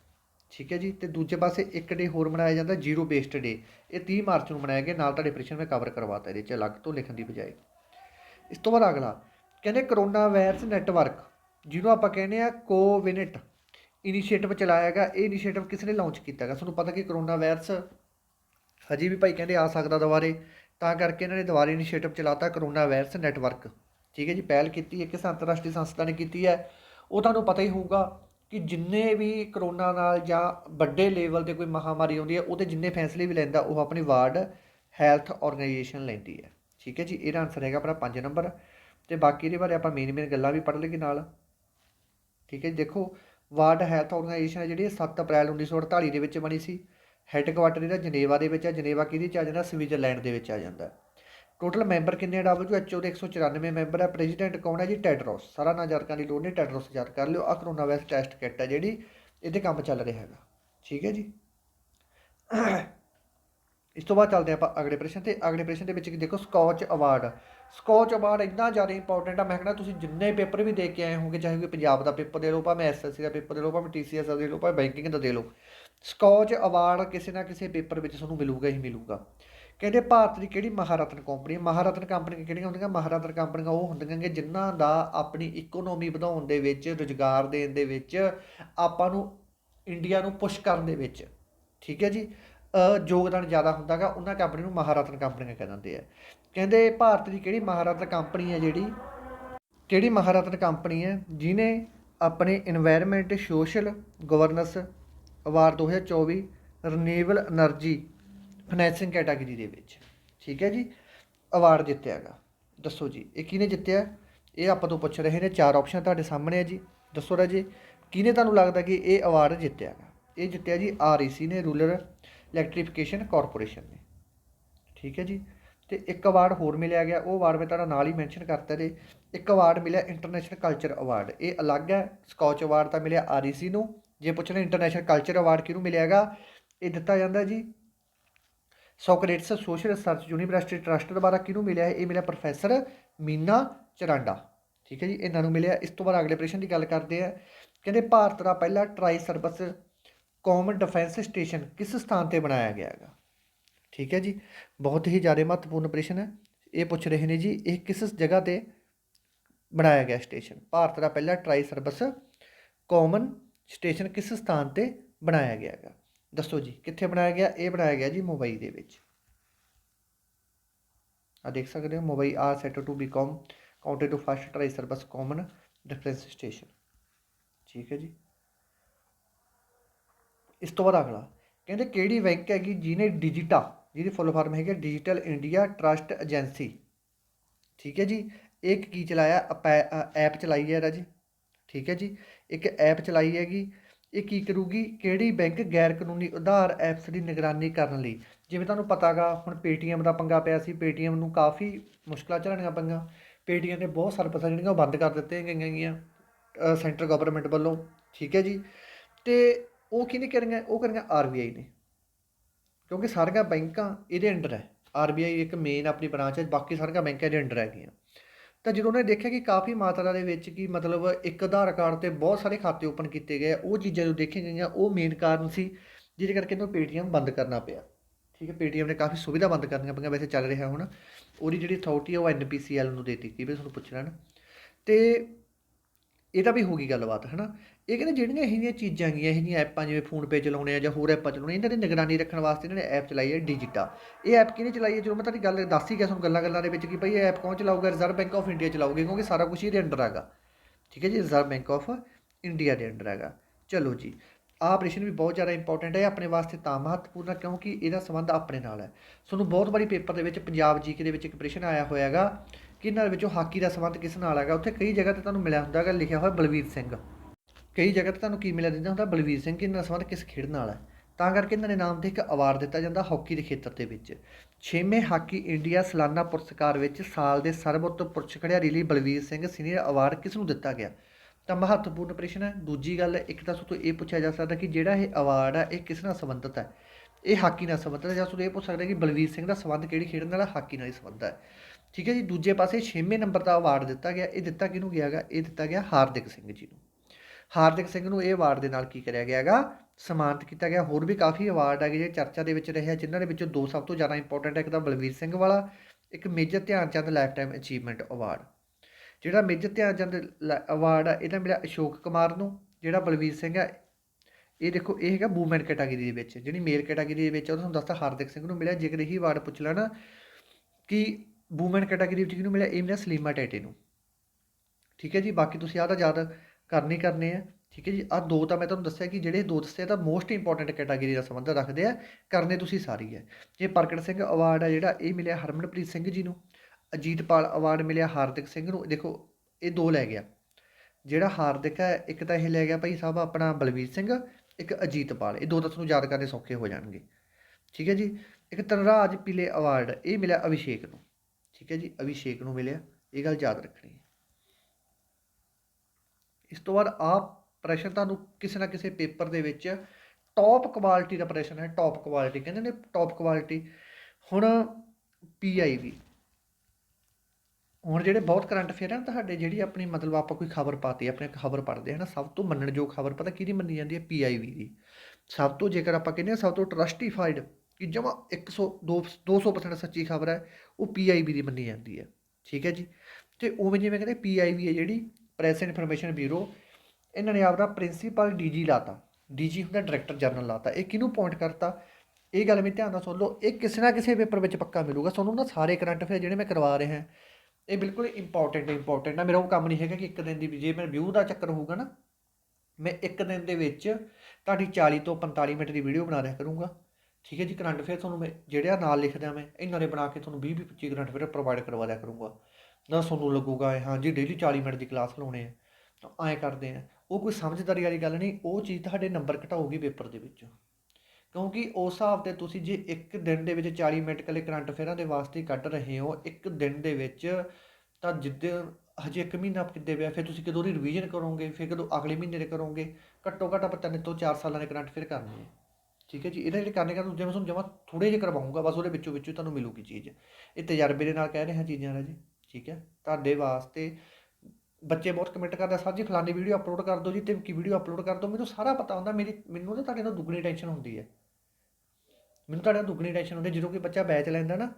ਠੀਕ ਹੈ ਜੀ, ਤੇ ਦੂਜੇ ਪਾਸੇ ਇੱਕ ਡੇ ਹੋਰ ਮਨਾਇਆ ਜਾਂਦਾ, ਜ਼ੀਰੋ ਬੇਸਡ ਡੇ ਇਹ 30 ਮਾਰਚ ਨੂੰ ਮਨਾਇਆ ਗਿਆ, ਨਾਲ ਤੁਹਾਡੇ ਪ੍ਰਸ਼ਨ ਮੈਂ ਕਵਰ ਕਰਵਾਤਾ ਇਹਦੇ ਚ, ਅਲੱਗ ਤੋਂ ਲਿਖਣ ਦੀ ਬਜਾਏ। ਇਸ ਤੋਂ ਬਾਅਦ ਅਗਲਾ, ਕਹਿੰਦੇ ਕਰੋਨਾ ਵਾਇਰਸ ਨੈਟਵਰਕ ਜਿਹਨੂੰ ਆਪਾਂ ਕਹਿੰਦੇ ਆ ਕੋਵਿਨਟ ਇਨੀਸ਼ੀਏਟਿਵ ਚਲਾਇਆ ਗਿਆ, ਇਹ ਇਨੀਸ਼ੀਏਟਿਵ ਕਿਸ ਨੇ ਲਾਂਚ ਕੀਤਾ ਹੈਗਾ ਤੁਹਾਨੂੰ ਪਤਾ ਕਿ ਕਰੋਨਾ ਵਾਇਰਸ ਹਜੇ ਵੀ ਭਾਈ ਕਹਿੰਦੇ ਆ ਸਕਦਾ ਦੁਬਾਰੇ, ਤਾਂ ਕਰਕੇ ਇਹਨਾਂ ਨੇ ਦੁਬਾਰੇ ਇਨੀਸ਼ੀਏਟਿਵ ਚਲਾਤਾ ਕਰੋਨਾ ਵਾਇਰਸ ਨੈਟਵਰਕ ਠੀਕ ਹੈ ਜੀ, ਪਹਿਲ ਕੀਤੀ ਹੈ ਕਿਸ ਅੰਤਰਰਾਸ਼ਟਰੀ ਸੰਸਥਾ ਨੇ ਕੀਤੀ ਹੈ। ਉਹ ਤੁਹਾਨੂੰ ਪਤਾ ਹੀ ਹੋਊਗਾ ਕਿ ਜਿੰਨੇ ਵੀ ਕਰੋਨਾ ਨਾਲ ਜਾਂ ਵੱਡੇ ਲੈਵਲ ਤੇ ਕੋਈ ਮਹਾਮਾਰੀ ਆਉਂਦੀ ਹੈ ਉਹਦੇ ਜਿੰਨੇ ਫੈਸਲੇ ਵੀ ਲੈਂਦਾ ਉਹ ਆਪਣੀ ਵਾਰਡ ਹੈਲਥ ਆਰਗੇਨਾਈਜੇਸ਼ਨ ਲੈਂਦੀ ਹੈ। ਠੀਕ ਹੈ ਜੀ? ਇਹਦਾ ਆਨਸਰ ਹੈਗਾ ਆਪਣਾ 5 ਨੰਬਰ ਤੇ ਬਾਕੀ ਇਹਦੇ ਬਾਰੇ ਆਪਾਂ ਮੇਨ ਮੇਨ ਗੱਲਾਂ ਵੀ ਪੜ੍ਹ ਲਈਏ ਨਾਲ। ਠੀਕ ਹੈ ਜੀ, ਦੇਖੋ ਵਰਲਡ ਹੈਲਥ ਆਰਗੇਨਾਈਜੇਸ਼ਨ ਹੈ ਜਿਹੜੀ ਇਹ 7 ਅਪ੍ਰੈਲ 1948 ਦੇ ਵਿੱਚ ਬਣੀ ਸੀ। ਹੈੱਡਕੁਆਟਰ ਇਹਦਾ ਜਨੇਵਾ ਦੇ ਵਿੱਚ ਹੈ ਜਨੇਵਾ ਕਿਹਦੇ ਚ ਆ? ਜਾਂਦਾ ਸਵਿਟਜ਼ਰਲੈਂਡ ਦੇ ਵਿੱਚ ਆ ਜਾਂਦਾ। ਟੋਟਲ ਮੈਂਬਰ ਕਿੰਨੇ ਆ ਓ ਦੇ 194 ਮੈਂਬਰ ਹੈ ਪ੍ਰੈਜ਼ੀਡੈਂਟ ਕੌਣ ਹੈ ਜੀ? ਟੈਡਰੋਸ ਸਾਰਾ ਨਾਂ ਯਾਦ ਕਰਨ ਦੀ ਲੋੜ ਨਹੀਂ ਟੈਡਰੋਸ ਯਾਦ ਕਰ ਲਿਓ। ਆ ਕਰੋਨਾ ਵਾਇਰਸ ਟੈਸਟ ਕਿੱਟ ਹੈ ਜਿਹੜੀ, ਇਹਦੇ ਕੰਮ ਚੱਲ ਰਿਹਾ ਹੈਗਾ। ਠੀਕ ਹੈ ਜੀ? ਇਸ ਤੋਂ ਬਾਅਦ ਚੱਲਦੇ ਆਪਾਂ ਅਗਲੇ ਪ੍ਰਸ਼ਨ ਤੇ। ਅਗਲੇ ਪ੍ਰਸ਼ਨ ਦੇ ਵਿੱਚ ਕੀ ਦੇਖੋ ਸਕੌਚ ਅਵਾਰਡ ਸਕੌਚ ਅਵਾਰਡ ਇੰਨਾ ਜ਼ਿਆਦਾ ਇੰਪੋਰਟੈਂਟ ਆ। ਮੈਂ ਕਹਿੰਦਾ ਤੁਸੀਂ ਜਿੰਨੇ ਪੇਪਰ ਵੀ ਦੇ ਕੇ ਆਏ ਹੋਗੇ ਚਾਹੇ ਕੋਈ ਪੰਜਾਬ ਦਾ ਪੇਪਰ ਦੇ ਲਓ, ਭਾਵੇਂ ਐਸਐਸਸੀ ਦਾ ਪੇਪਰ ਦੇ ਲਓ, ਭਾਵੇਂ ਟੀਸੀਐਸ ਦਾ ਦੇ ਲਓ, ਭਾਵੇਂ ਬੈਂਕਿੰਗ ਦਾ ਦੇ ਲਓ ਸਕੌਚ ਅਵਾਰਡ ਕਿਸੇ ਨਾ ਕਿਸੇ ਪੇਪਰ ਵਿੱਚ ਤੁਹਾਨੂੰ ਮਿਲੂਗਾ ਹੀ ਮਿਲੂਗਾ। ਕਹਿੰਦੇ ਭਾਰਤ ਦੀ ਕਿਹੜੀ ਮਹਾਰਤਨ ਕੰਪਨੀ ਮਹਾਰਤਨ ਕੰਪਨੀ ਕਿਹੜੀਆਂ ਹੁੰਦੀਆਂ? ਮਹਾਰਤਨ ਕੰਪਨੀਆਂ ਉਹ ਹੁੰਦੀਆਂ ਕਿ ਜਿਨ੍ਹਾਂ ਦਾ ਆਪਣੀ ਇਕਨੋਮੀ ਵਧਾਉਣ ਦੇ ਵਿੱਚ, ਰੁਜ਼ਗਾਰ ਦੇਣ ਦੇ ਵਿੱਚ, ਆਪਾਂ ਨੂੰ ਇੰਡੀਆ ਨੂੰ ਪੁਸ਼ ਕਰਨ ਦੇ ਵਿੱਚ, ਠੀਕ ਹੈ ਜੀ? ਯੋਗਦਾਨ ਜ਼ਿਆਦਾ ਹੁੰਦਾਗਾ ਉਹਨਾਂ ਕੰਪਨੀ ਨੂੰ ਮਹਾਰਤਨ ਕੰਪਨੀਆਂ ਕਹਿ ਦਿੰਦੇ ਆ। ਕਹਿੰਦੇ ਭਾਰਤ ਦੀ ਕਿਹੜੀ ਮਹਾਰਤਨ ਕੰਪਨੀ ਹੈ ਜਿਹੜੀ? ਕਿਹੜੀ ਮਹਾਰਤਨ ਕੰਪਨੀ ਹੈ? ਜਿਹਨੇ ਆਪਣੇ environment social governance award 2024 renewable energy financing category ਦੇ ਵਿੱਚ। ਠੀਕ ਹੈ ਜੀ? ਅਵਾਰਡ ਜਿੱਤਿਆ ਜਿੱਤਿਆਗਾ ਦੱਸੋ ਜੀ, ਇਹ ਕਿਹਨੇ ਜਿੱਤਿਆ? ਇਹ ਆਪਾਂ ਤੋਂ ਪੁੱਛ ਰਹੇ ਨੇ, ਚਾਰ ਆਪਸ਼ਨ ਤੁਹਾਡੇ ਸਾਹਮਣੇ ਹੈ ਜੀ। ਦੱਸੋ ਰਾਜੇ, ਕਿਹਨੇ ਤੁਹਾਨੂੰ ਲੱਗਦਾ ਕਿ ਇਹ ਅਵਾਰਡ ਜਿੱਤਿਆ ਜਿੱਤਿਆਗਾ ਇਹ ਜਿੱਤਿਆ ਜੀ ਆਰਈਸੀ ਨੇ ਰੂਰਲ ਇਲੈਕਟ੍ਰੀਫਿਕੇਸ਼ਨ ਕਾਰਪੋਰੇਸ਼ਨ ਨੇ। ਠੀਕ ਹੈ ਜੀ? ਤੇ ਇੱਕ ਅਵਾਰਡ ਹੋਰ ਮਿਲਿਆ ਗਿਆ, ਉਹ ਅਵਾਰਡ ਮੈਂ ਤੁਹਾਡਾ ਨਾਲ ਹੀ ਮੈਂਸ਼ਨ ਕਰਤਾ ਜੀ। ਇੱਕ ਅਵਾਰਡ ਮਿਲਿਆ ਇੰਟਰਨੈਸ਼ਨਲ ਕਲਚਰ ਅਵਾਰਡ ਇਹ ਅਲੱਗ ਹੈ ਸਕਾਚ ਅਵਾਰਡ ਤਾਂ ਮਿਲਿਆ ਆਰਈਸੀ ਨੂੰ। ਜੇ ਪੁੱਛਣਾ ਇੰਟਰਨੈਸ਼ਨਲ ਕਲਚਰ ਅਵਾਰਡ ਕਿਹਨੂੰ ਮਿਲਿਆਗਾ ਇਹ ਦਿੱਤਾ ਜਾਂਦਾ ਜੀ। Socrates social research university trust ਦੁਆਰਾ ਕਿਹਨੂੰ ਮਿਲਿਆ ਹੈ? ਇਹ ਮਿਲਿਆ ਪ੍ਰੋਫੈਸਰ ਮੀਨਾ ਚਰਾਂਡਾ। ਠੀਕ ਹੈ ਜੀ, ਇਹਨਾਂ ਨੂੰ ਮਿਲਿਆ। ਇਸ ਤੋਂ ਬਾਅਦ ਅਗਲੇ ਪ੍ਰਸ਼ਨ ਦੀ ਗੱਲ ਕਰਦੇ ਆ। ਕਹਿੰਦੇ, ਭਾਰਤ ਦਾ ਪਹਿਲਾ tri service common defence station ਕਿਸ ਸਥਾਨ ਤੇ ਬਣਾਇਆ ਗਿਆ ਹੈਗਾ? ਠੀਕ ਹੈ ਜੀ, ਬਹੁਤ ਹੀ ਜ਼ਿਆਦਾ ਮਹੱਤਵਪੂਰਨ ਪ੍ਰਸ਼ਨ ਹੈ। ਇਹ ਪੁੱਛ ਰਹੇ ਨੇ ਜੀ, ਇਹ ਕਿਸ ਜਗ੍ਹਾ ਤੇ ਬਣਾਇਆ ਗਿਆ ਸਟੇਸ਼ਨ? ਭਾਰਤ ਦਾ ਪਹਿਲਾ ਟਰਾਈ ਸਰਵਿਸ ਕਾਮਨ ਸਟੇਸ਼ਨ ਕਿਸ ਸਥਾਨ ਤੇ ਬਣਾਇਆ ਗਿਆ ਹੈਗਾ? ਦੱਸੋ ਜੀ, ਕਿੱਥੇ ਬਣਾਇਆ ਗਿਆ? ਇਹ ਬਣਾਇਆ ਗਿਆ ਜੀ ਮੁੰਬਈ ਦੇ ਵਿੱਚ। ਆ ਦੇਖ ਸਕਦੇ ਹੋ, Mumbai are set to become country's to first tri service common difference station ਠੀਕ ਹੈ ਜੀ। ਇਸ ਤੋਂ ਬਾਅਦ ਅਗਲਾ, ਕਹਿੰਦੇ ਕਿਹੜੀ ਬੈਂਕ ਹੈਗੀ ਜਿਹਨੇ ਡਿਜੀਟਾ ਜਿਹਦੀ ਫੁੱਲ ਫਾਰਮ ਹੈਗੀ ਡਿਜੀਟਲ ਇੰਡੀਆ ਟਰਸਟ ਏਜੰਸੀ ਠੀਕ ਹੈ ਜੀ ਇੱਕ ਕੀ ਚਲਾਇਆ? ਐਪ ਚਲਾਈ ਹੈ ਰਾਜੀ ਠੀਕ ਹੈ ਜੀ, ਇੱਕ ਐਪ ਚਲਾਈ ਹੈਗੀ ਇਹ ਕੀ ਕਰੂਗੀ? ਕਿਹੜੀ ਬੈਂਕ ਗੈਰ ਕਾਨੂੰਨੀ ਉਧਾਰ ਐਪਸ ਦੀ ਨਿਗਰਾਨੀ ਕਰਨ ਲਈ? ਜਿਵੇਂ ਤੁਹਾਨੂੰ ਪਤਾਗਾ, ਹੁਣ Paytm ਦਾ ਪੰਗਾ ਪਿਆ ਸੀ। Paytm ਨੂੰ ਕਾਫੀ ਮੁਸ਼ਕਲਾਂ ਝੱਲਣੀਆਂ ਪਈਆਂ। Paytm ਨੇ ਬਹੁਤ ਸਰਵਿਸਾਂ ਜਿਹੜੀਆਂ ਉਹ ਬੰਦ ਕਰ ਦਿੱਤੀਆਂ ਗਈਆਂ ਗਈਆਂ ਸੈਂਟਰ ਗਵਰਨਮੈਂਟ ਵੱਲੋਂ। ਠੀਕ ਹੈ ਜੀ? ਤੇ ਉਹ ਕਿਹਨੇ ਕਰੀਆਂ? ਉਹ ਕਰੀਆਂ ਆਰਬੀਆਈ ਨੇ। ਕਿਉਂਕਿ ਸਾਰੀਆਂ ਬੈਂਕਾਂ ਇਹਦੇ ਅੰਡਰ ਹੈ। ਆਰਬੀਆਈ ਇੱਕ ਮੇਨ ਆਪਣੀ ਬ੍ਰਾਂਚ ਹੈ। ਬਾਕੀ ਸਾਰੀਆਂ ਬੈਂਕਾਂ ਇਹਦੇ ਅੰਡਰ ਹੈਗੀਆਂ। ਤਾਂ ਜਦੋਂ ਉਹਨੇ ਦੇਖਿਆ ਕਿ ਕਾਫੀ ਮਾਤਰਾ ਦੇ ਵਿੱਚ ਕੀ ਮਤਲਬ ਇੱਕ ਆਧਾਰ ਕਾਰਡ ਤੇ ਬਹੁਤ ਸਾਰੇ ਖਾਤੇ ਓਪਨ ਕੀਤੇ ਗਏ, ਉਹ ਚੀਜ਼ਾਂ ਜੋ ਦੇਖੀਆਂ ਗਈਆਂ, ਉਹ ਮੇਨ ਕਾਰਨ ਸੀ, ਜਿਹਦੇ ਕਰਕੇ ਇਹਨੂੰ ਪੇਟੀਐਮ ਬੰਦ ਕਰਨਾ ਪਿਆ। ਠੀਕ ਹੈ, ਪੇਟੀਐਮ ਨੇ ਕਾਫੀ ਸੁਵਿਧਾ ਬੰਦ ਕਰਨੀਆਂ ਪਈਆਂ, ਵੈਸੇ ਚੱਲ ਰਿਹਾ ਹੁਣ। ਉਹਦੀ ਜਿਹੜੀ ਅਥਾਰਟੀ ਹੈ ਉਹ ਐਨਪੀਸੀਐਲ ਨੂੰ ਦੇ ਦਿੱਤੀ, ਵੀ ਤੁਹਾਨੂੰ ਪੁੱਛਣਾ ਨਾ ਤੇ ਇਹ ਤਾਂ ਵੀ ਹੋ ਗਈ ਗੱਲਬਾਤ, ਹਨਾ? ਇਹ ਕਹਿੰਦੇ ਜਿਹੜੀਆਂ ਇਹ ਜਿਹੀਆਂ ਚੀਜ਼ਾਂ ਹੈਗੀਆਂ, ਇਹ ਜਿਹੀਆਂ ਐਪਾਂ ਜਿਵੇਂ ਫੋਨ ਪੇ ਚਲਾਉਣੇ ਆ ਜਾਂ ਹੋਰ ਐਪਾਂ ਚਲਾਉਣੇ ਇਹਨਾਂ ਦੀ ਨਿਗਰਾਨੀ ਰੱਖਣ ਵਾਸਤੇ ਇਹਨਾਂ ਨੇ ਐਪ ਚਲਾਈ ਹੈ ਡਿਜੀਟਾ ਇਹ ਐਪ ਕਿਹਨੇ ਚਲਾਈ ਹੈ? ਜਦੋਂ ਮੈਂ ਤੁਹਾਡੀ ਗੱਲ ਦੱਸ ਹੀ ਗਿਆ ਤੁਹਾਨੂੰ ਗੱਲਾਂ ਗੱਲਾਂ ਦੇ ਵਿੱਚ ਕਿ ਭਈ ਇਹ ਐਪ ਕੌਣ ਚਲਾਊਗਾ? ਰਿਜ਼ਰਵ ਬੈਂਕ ਆਫ ਇੰਡੀਆ ਚਲਾਊਗੀ, ਕਿਉਂਕਿ ਸਾਰਾ ਕੁਝ ਇਹਦੇ ਅੰਡਰ ਹੈਗਾ। ਠੀਕ ਹੈ ਜੀ? ਰਿਜ਼ਰਵ ਬੈਂਕ ਆਫ ਇੰਡੀਆ ਦੇ ਅੰਡਰ ਹੈਗਾ। ਚਲੋ ਜੀ, ਆਹ ਆਪਰੇਸ਼ਨ ਵੀ ਬਹੁਤ ਜ਼ਿਆਦਾ ਇੰਪੋਰਟੈਂਟ ਹੈ ਆਪਣੇ ਵਾਸਤੇ ਤਾਂ ਮਹੱਤਵਪੂਰਨ ਕਿਉਂਕਿ ਇਹਦਾ ਸੰਬੰਧ ਆਪਣੇ ਨਾਲ ਹੈ। ਤੁਹਾਨੂੰ ਬਹੁਤ ਵਾਰੀ ਪੇਪਰ ਦੇ ਵਿੱਚ ਪੰਜਾਬ ਜੀਕੇ ਦੇ ਵਿੱਚ ਇੱਕ ਪ੍ਰਸ਼ਨ ਆਇਆ ਹੋਇਆ ਹੈਗਾ ਕਿ ਇਹਨਾਂ ਦੇ ਵਿੱਚੋਂ ਹਾਕੀ ਦਾ ਸੰਬੰਧ ਕਿਸ ਨਾਲ ਹੈਗਾ? ਉੱਥੇ ਕਈ ਜਗ੍ਹਾ ਤੇ ਤੁਹਾਨੂੰ ਮਿਲਿਆ ਹੁੰਦਾ ਹੈਗਾ, ਲਿਖਿਆ ਹੋਇਆ ਬਲਵੀਰ ਸਿੰਘ। ਕਈ ਜਗ੍ਹਾ ਤੇ ਤੁਹਾਨੂੰ ਕੀ ਮਿਲਿਆ ਦਿੰਦਾ ਹੁੰਦਾ? ਬਲਵੀਰ ਸਿੰਘ ਕਿ ਇਹਨਾਂ ਦਾ ਸੰਬੰਧ ਕਿਸ ਖੇਡ ਨਾਲ ਹੈ? ਤਾਂ ਕਰਕੇ ਇਹਨਾਂ ਦੇ ਨਾਮ ਤੇ ਇੱਕ ਅਵਾਰਡ ਦਿੱਤਾ ਜਾਂਦਾ ਹਾਕੀ ਦੇ ਖੇਤਰ ਦੇ ਵਿੱਚ। ਛੇਵੇਂ ਹਾਕੀ ਇੰਡੀਆ ਸਾਲਾਨਾ ਪੁਰਸਕਾਰ ਵਿੱਚ ਸਾਲ ਦੇ ਸਰਬੋਤਮ ਪੁਰਸ਼ ਖਿਡਾਰੀ ਲਈ ਬਲਵੀਰ ਸਿੰਘ ਸੀਨੀਅਰ ਅਵਾਰਡ ਕਿਸ ਨੂੰ ਦਿੱਤਾ ਗਿਆ? ਤਾਂ ਮਹੱਤਵਪੂਰਨ ਪ੍ਰਸ਼ਨ ਹੈ। ਦੂਜੀ ਗੱਲ, ਇੱਕ ਤਾਂ ਤੁਹਾਨੂੰ ਇਹ ਪੁੱਛਿਆ ਜਾ ਸਕਦਾ ਕਿ ਜਿਹੜਾ ਇਹ ਅਵਾਰਡ ਹੈ, ਇਹ ਕਿਸ ਨਾਲ ਸੰਬੰਧਿਤ ਹੈ? ਇਹ ਹਾਕੀ ਨਾਲ ਸੰਬੰਧਿਤ ਹੈ ਜਾਂ ਤੁਹਾਨੂੰ ਇਹ ਪੁੱਛ ਸਕਦਾ ਕਿ ਬਲਵੀਰ ਸਿੰਘ ਦਾ ਸੰਬੰਧ ਕਿਹੜੀ ਖੇਡ ਨਾਲ ਹਾਕੀ ਨਾਲ ਹੀ ਸੰਬੰਧ ਹੈ। ਠੀਕ ਹੈ ਜੀ, ਦੂਜੇ ਪਾਸੇ 6ਵੇਂ ਨੰਬਰ ਦਾ ਅਵਾਰਡ ਦਿੱਤਾ ਗਿਆ, ਇਹ ਦਿੱਤਾ ਕਿਹਨੂੰ ਗਿਆ ਹੈਗਾ? ਇਹ ਦਿੱਤਾ ਗਿਆ ਹਾਰਦਿਕ ਸਿੰਘ ਜੀ ਨੂੰ। ਹਾਰਦਿਕ ਸਿੰਘ ਨੂੰ ਇਹ ਅਵਾਰਡ ਦੇ ਨਾਲ ਕੀ ਕਰਿਆ ਗਿਆ ਹੈਗਾ? ਸਨਮਾਨਿਤ ਕੀਤਾ ਗਿਆ। ਹੋਰ ਵੀ ਕਾਫੀ ਅਵਾਰਡ ਹੈਗੇ ਜਿਹੜੇ ਚਰਚਾ ਦੇ ਵਿੱਚ ਰਹੇ ਆ, ਜਿਨ੍ਹਾਂ ਦੇ ਵਿੱਚੋਂ ਦੋ ਸਭ ਤੋਂ ਜ਼ਿਆਦਾ ਇੰਪੋਰਟੈਂਟ ਹੈ, ਇੱਕ ਤਾਂ ਬਲਵੀਰ ਸਿੰਘ ਵਾਲਾ, ਇੱਕ major Dhyan Chand life time achievement award ਜਿਹੜਾ ਮੇਜਰ ਧਿਆਨ ਚੰਦ ਅਵਾਰਡ ਆ, ਇਹਦਾ ਮਿਲਿਆ ਅਸ਼ੋਕ ਕੁਮਾਰ ਨੂੰ, ਜਿਹੜਾ ਬਲਵੀਰ ਸਿੰਘ ਹੈ ਇਹ ਦੇਖੋ, ਇਹ ਹੈਗਾ ਵੂਮਨ ਕੈਟਾਗਰੀ ਦੇ ਵਿੱਚ, ਜਿਹੜੀ ਮੇਲ ਕੈਟਾਗਰੀ ਦੇ ਵਿੱਚ ਉਹ ਤੁਹਾਨੂੰ ਦੱਸਦਾ ਹਾਰਦਿਕ ਸਿੰਘ ਨੂੰ ਮਿਲਿਆ। ਜੇਕਰ ਇਹੀ ਅਵਾਰਡ ਪੁੱਛ ਲੈਣਾ ਕਿ ਵੂਮਨ ਕੈਟਾਗਰੀ ਵਿੱਚ ਕਿਹਨੂੰ ਮਿਲਿਆ? ਇਹ ਮਿਲਿਆ ਸਲੀਮਾ ਟੈਟੇ ਨੂੰ। ਠੀਕ ਹੈ ਜੀ? ਬਾਕੀ ਤੁਸੀਂ ਆਹ ਤਾਂ ਯਾਦ ਕਰਨੇ ਹੀ ਕਰਨੇ ਆ। ਠੀਕ ਹੈ ਜੀ? ਆਹ ਦੋ ਤਾਂ ਮੈਂ ਤੁਹਾਨੂੰ ਦੱਸਿਆ ਕਿ ਜਿਹੜੇ ਦੋ ਦੱਸੇ ਤਾਂ ਮੋਸਟ ਇੰਪੋਰਟੈਂਟ ਕੈਟਾਗਰੀ ਦਾ ਸੰਬੰਧ ਰੱਖਦੇ ਆ। ਕਰਨੇ ਤੁਸੀਂ ਸਾਰੀ ਹੈ। ਜੇ ਪ੍ਰਗਟ ਸਿੰਘ ਅਵਾਰਡ ਆ ਜਿਹੜਾ, ਇਹ ਮਿਲਿਆ ਹਰਮਨਪ੍ਰੀਤ ਸਿੰਘ ਜੀ ਨੂੰ। ਅਜੀਤਪਾਲ ਅਵਾਰਡ ਮਿਲਿਆ ਹਾਰਦਿਕ ਸਿੰਘ ਨੂੰ। ਦੇਖੋ, ਇਹ ਦੋ ਲੈ ਗਿਆ। ਜਿਹੜਾ ਹਾਰਦਿਕ ਹੈ, ਇੱਕ ਤਾਂ ਇਹ ਲੈ ਗਿਆ ਭਾਈ ਸਾਹਿਬ ਆਪਣਾ ਬਲਵੀਰ ਸਿੰਘ, ਇੱਕ ਅਜੀਤਪਾਲ। ਇਹ ਦੋ ਤਾਂ ਤੁਹਾਨੂੰ ਯਾਦ ਕਰਨੇ ਸੌਖੇ ਹੋ ਜਾਣਗੇ। ਠੀਕ ਹੈ ਜੀ? ਇੱਕ ਤਨਰਾਜ ਪੀਲੇ ਅਵਾਰਡ ਇਹ ਮਿਲਿਆ ਅਭਿਸ਼ੇਕ ਨੂੰ। ਠੀਕ ਹੈ ਜੀ, ਅਭਿਸ਼ੇਕ ਨੂੰ ਮਿਲਿਆ, ਇਹ ਗੱਲ ਯਾਦ ਰੱਖਣੀ ਹੈ। ਇਸ ਤੋਂ ਬਾਅਦ ਆ ਪ੍ਰਸ਼ਨ ਤੁਹਾਨੂੰ ਕਿਸੇ ਨਾ ਕਿਸੇ ਪੇਪਰ ਦੇ ਵਿੱਚ ਟੌਪ ਕੁਆਲਿਟੀ ਦਾ ਪ੍ਰਸ਼ਨ ਹੈ ਟੌਪ ਕੁਆਲਿਟੀ ਕਹਿੰਦੇ ਨੇ ਟੌਪ ਕੁਆਲਿਟੀ ਹੁਣ ਪੀਆਈਵੀ ਹੁਣ ਜਿਹੜੇ ਬਹੁਤ ਕਰੰਟ ਅਫੇਅਰ ਹਨ ਤੁਹਾਡੇ, ਜਿਹੜੀ ਆਪਣੀ ਮਤਲਬ ਆਪਾਂ ਕੋਈ ਖਬਰ ਪਾਤੀ, ਆਪਣੇ ਖਬਰ ਪੜ੍ਹਦੇ ਹਾਂ ਨਾ, ਸਭ ਤੋਂ ਮੰਨਣਯੋਗ ਖਬਰ ਪਤਾ ਕਿਹਦੀ ਮੰਨੀ ਜਾਂਦੀ ਹੈ? ਪੀਆਈਵੀ ਦੀ। ਸਭ ਤੋਂ ਜੇਕਰ ਆਪਾਂ ਕਹਿੰਦੇ ਹਾਂ, ਸਭ ਤੋਂ ਟਰਸਟੀਫਾਈਡ ਕਿ ਜਮਾ 100 200% ਸੱਚੀ ਖਬਰ ਹੈ, ਉਹ ਪੀਆਈਬੀ ਦੀ ਮੰਨੀ ਜਾਂਦੀ ਹੈ। ਠੀਕ ਹੈ ਜੀ? ਤੇ ਉਵੇਂ ਜਿਵੇਂ ਕਹਿੰਦੇ ਪੀਆਈਬੀ ਹੈ ਜਿਹੜੀ ਪ੍ਰੈਸ ਇਨਫੋਰਮੇਸ਼ਨ ਬਿਊਰੋ ਇਹਨਾਂ ਨੇ ਆਪਦਾ ਪ੍ਰਿੰਸੀਪਲ ਡੀਜੀ ਲਾਤਾ। ਡੀਜੀ ਹੁੰਦਾ ਡਾਇਰੈਕਟਰ ਜਨਰਲ ਲਾਤਾ। ਇਹ ਕਿਹਨੂੰ ਪੁਆਇੰਟ ਕਰਤਾ? ਇਹ ਗੱਲ ਵੀ ਧਿਆਨ ਨਾਲ ਸੁਣ ਲਓ, ਇਹ ਕਿਸੇ ਨਾ ਕਿਸੇ ਪੇਪਰ ਵਿੱਚ ਪੱਕਾ ਮਿਲੂਗਾ। ਤੁਹਾਨੂੰ ਨਾ ਸਾਰੇ ਕਰੰਟ ਅਫੇਅਰ ਜਿਹੜੇ ਮੈਂ ਕਰਵਾ ਰਿਹਾ ਹਾਂ, ਇਹ ਬਿਲਕੁਲ ਇੰਪੋਰਟੈਂਟ ਇੰਪੋਰਟੈਂਟ ਆ ਮੇਰਾ ਉਹ ਕੰਮ ਨਹੀਂ ਹੈਗਾ ਕਿ ਇੱਕ ਦਿਨ ਦੀ ਜੇ ਮੈਂ ਵਿਊ ਦਾ ਚੱਕਰ ਹੋਊਗਾ ਨਾ, ਮੈਂ ਇੱਕ ਦਿਨ ਦੇ ਵਿੱਚ ਤੁਹਾਡੀ 40 ਤੋਂ 45 ਮਿੰਟ ਦੀ ਵੀਡੀਓ ਬਣਾ ਰਿਹਾ ਕਰੂੰਗਾ। ਠੀਕ ਹੈ ਜੀ ਕਰੰਟ ਅਫੇਅਰ ਤੁਹਾਨੂੰ ਮੈਂ ਜਿਹੜਿਆ ਨਾਲ ਲਿਖਦਾ ਮੈਂ, ਇਹਨਾਂ ਦੇ ਬਣਾ ਕੇ ਤੁਹਾਨੂੰ 20 25 ਕਰੰਟ ਅਫੇਅਰ ਪ੍ਰੋਵਾਈਡ ਕਰਵਾ ਦਿਆ ਕਰੂੰਗਾ। ਨਾ ਤੁਹਾਨੂੰ ਲੱਗੂਗਾ ਇਹ, ਹਾਂ ਜੀ ਡੇਲੀ 40 ਮਿੰਟ ਦੀ ਕਲਾਸ ਲਾਉਣੇ ਆ, ਤਾਂ ਐਂ ਕਰਦੇ ਆ। ਉਹ ਕੋਈ ਸਮਝਦਾਰੀ ਵਾਲੀ ਗੱਲ ਨਹੀਂ, ਉਹ ਚੀਜ਼ ਤੁਹਾਡੇ ਨੰਬਰ ਘਟਾਊਗੀ ਪੇਪਰ ਦੇ ਵਿੱਚ। ਕਿਉਂਕਿ ਉਸ ਹਿਸਾਬ ਤੇ ਤੁਸੀਂ ਜੇ ਇੱਕ ਦਿਨ ਦੇ ਵਿੱਚ 40 ਮਿੰਟ ਕੱਲੇ ਕਰੰਟ ਅਫੇਅਰਾਂ ਦੇ ਵਾਸਤੇ ਕੱਢ ਰਹੇ ਹੋ, ਇੱਕ ਦਿਨ ਦੇ ਵਿੱਚ, ਤਾਂ ਜਿੱਦਣ ਹਜੇ ਇੱਕ ਮਹੀਨਾ ਕਿੱਦੇ ਪਿਆ, ਫਿਰ ਤੁਸੀਂ ਕਦੋਂ ਦੀ ਰਿਵੀਜ਼ਨ ਕਰੋਗੇ, ਫਿਰ ਕਦੋਂ ਅਗਲੇ ਮਹੀਨੇ ਦੇ ਕਰੋਗੇ, ਘੱਟੋ ਘੱਟ ਆਪਾਂ ਤਿੰਨ ਤੋਂ 4 ਸਾਲਾਂ ਦੇ ਕਰੰਟ ਅਫੇਅਰ ਕਰਨੇ ਆ। ਠੀਕ ਹੈ ਜੀ, ਇਹਦਾ ਜਿਹੜੇ ਕਰਨੇ ਕਰਨ ਮੈਂ ਤੁਹਾਨੂੰ ਜਮਾ ਥੋੜੇ ਜਿਹਾ ਕਰਵਾਉਂਗਾ, ਬਸ ਉਹਦੇ ਵਿੱਚੋਂ ਵਿੱਚੋਂ ਤੁਹਾਨੂੰ ਮਿਲੂਗੀ ਚੀਜ਼। ਇਹ ਤਜਰਬੇ ਦੇ ਨਾਲ ਕਹਿ ਰਹੇ ਹਾਂ ਚੀਜ਼ਾਂ ਦਾ ਜੀ, ਠੀਕ ਹੈ। ਤੁਹਾਡੇ ਵਾਸਤੇ ਬੱਚੇ ਬਹੁਤ ਕਮੈਂਟ ਕਰਦੇ ਸਰ ਜੀ ਫਲਾਨੀ ਵੀਡੀਓ ਅਪਲੋਡ ਕਰ ਦਿਓ ਜੀ, ਤੇ ਕੀ ਵੀਡੀਓ ਅਪਲੋਡ ਕਰ ਦਿਓ, ਮੈਨੂੰ ਸਾਰਾ ਪਤਾ ਹੁੰਦਾ, ਮੇਰੀ, ਮੈਨੂੰ ਨਾ ਤੁਹਾਡੇ ਨਾਲ ਦੁੱਗਣੀ ਟੈਨਸ਼ਨ ਹੁੰਦੀ ਹੈ। ਮੈਨੂੰ ਤੁਹਾਡੇ ਨਾਲ ਦੁੱਗਣੀ ਟੈਨਸ਼ਨ ਹੁੰਦੀ ਜਦੋਂ ਕੋਈ ਬੱਚਾ ਬੈਚ ਲੈਂਦਾ ਨਾ,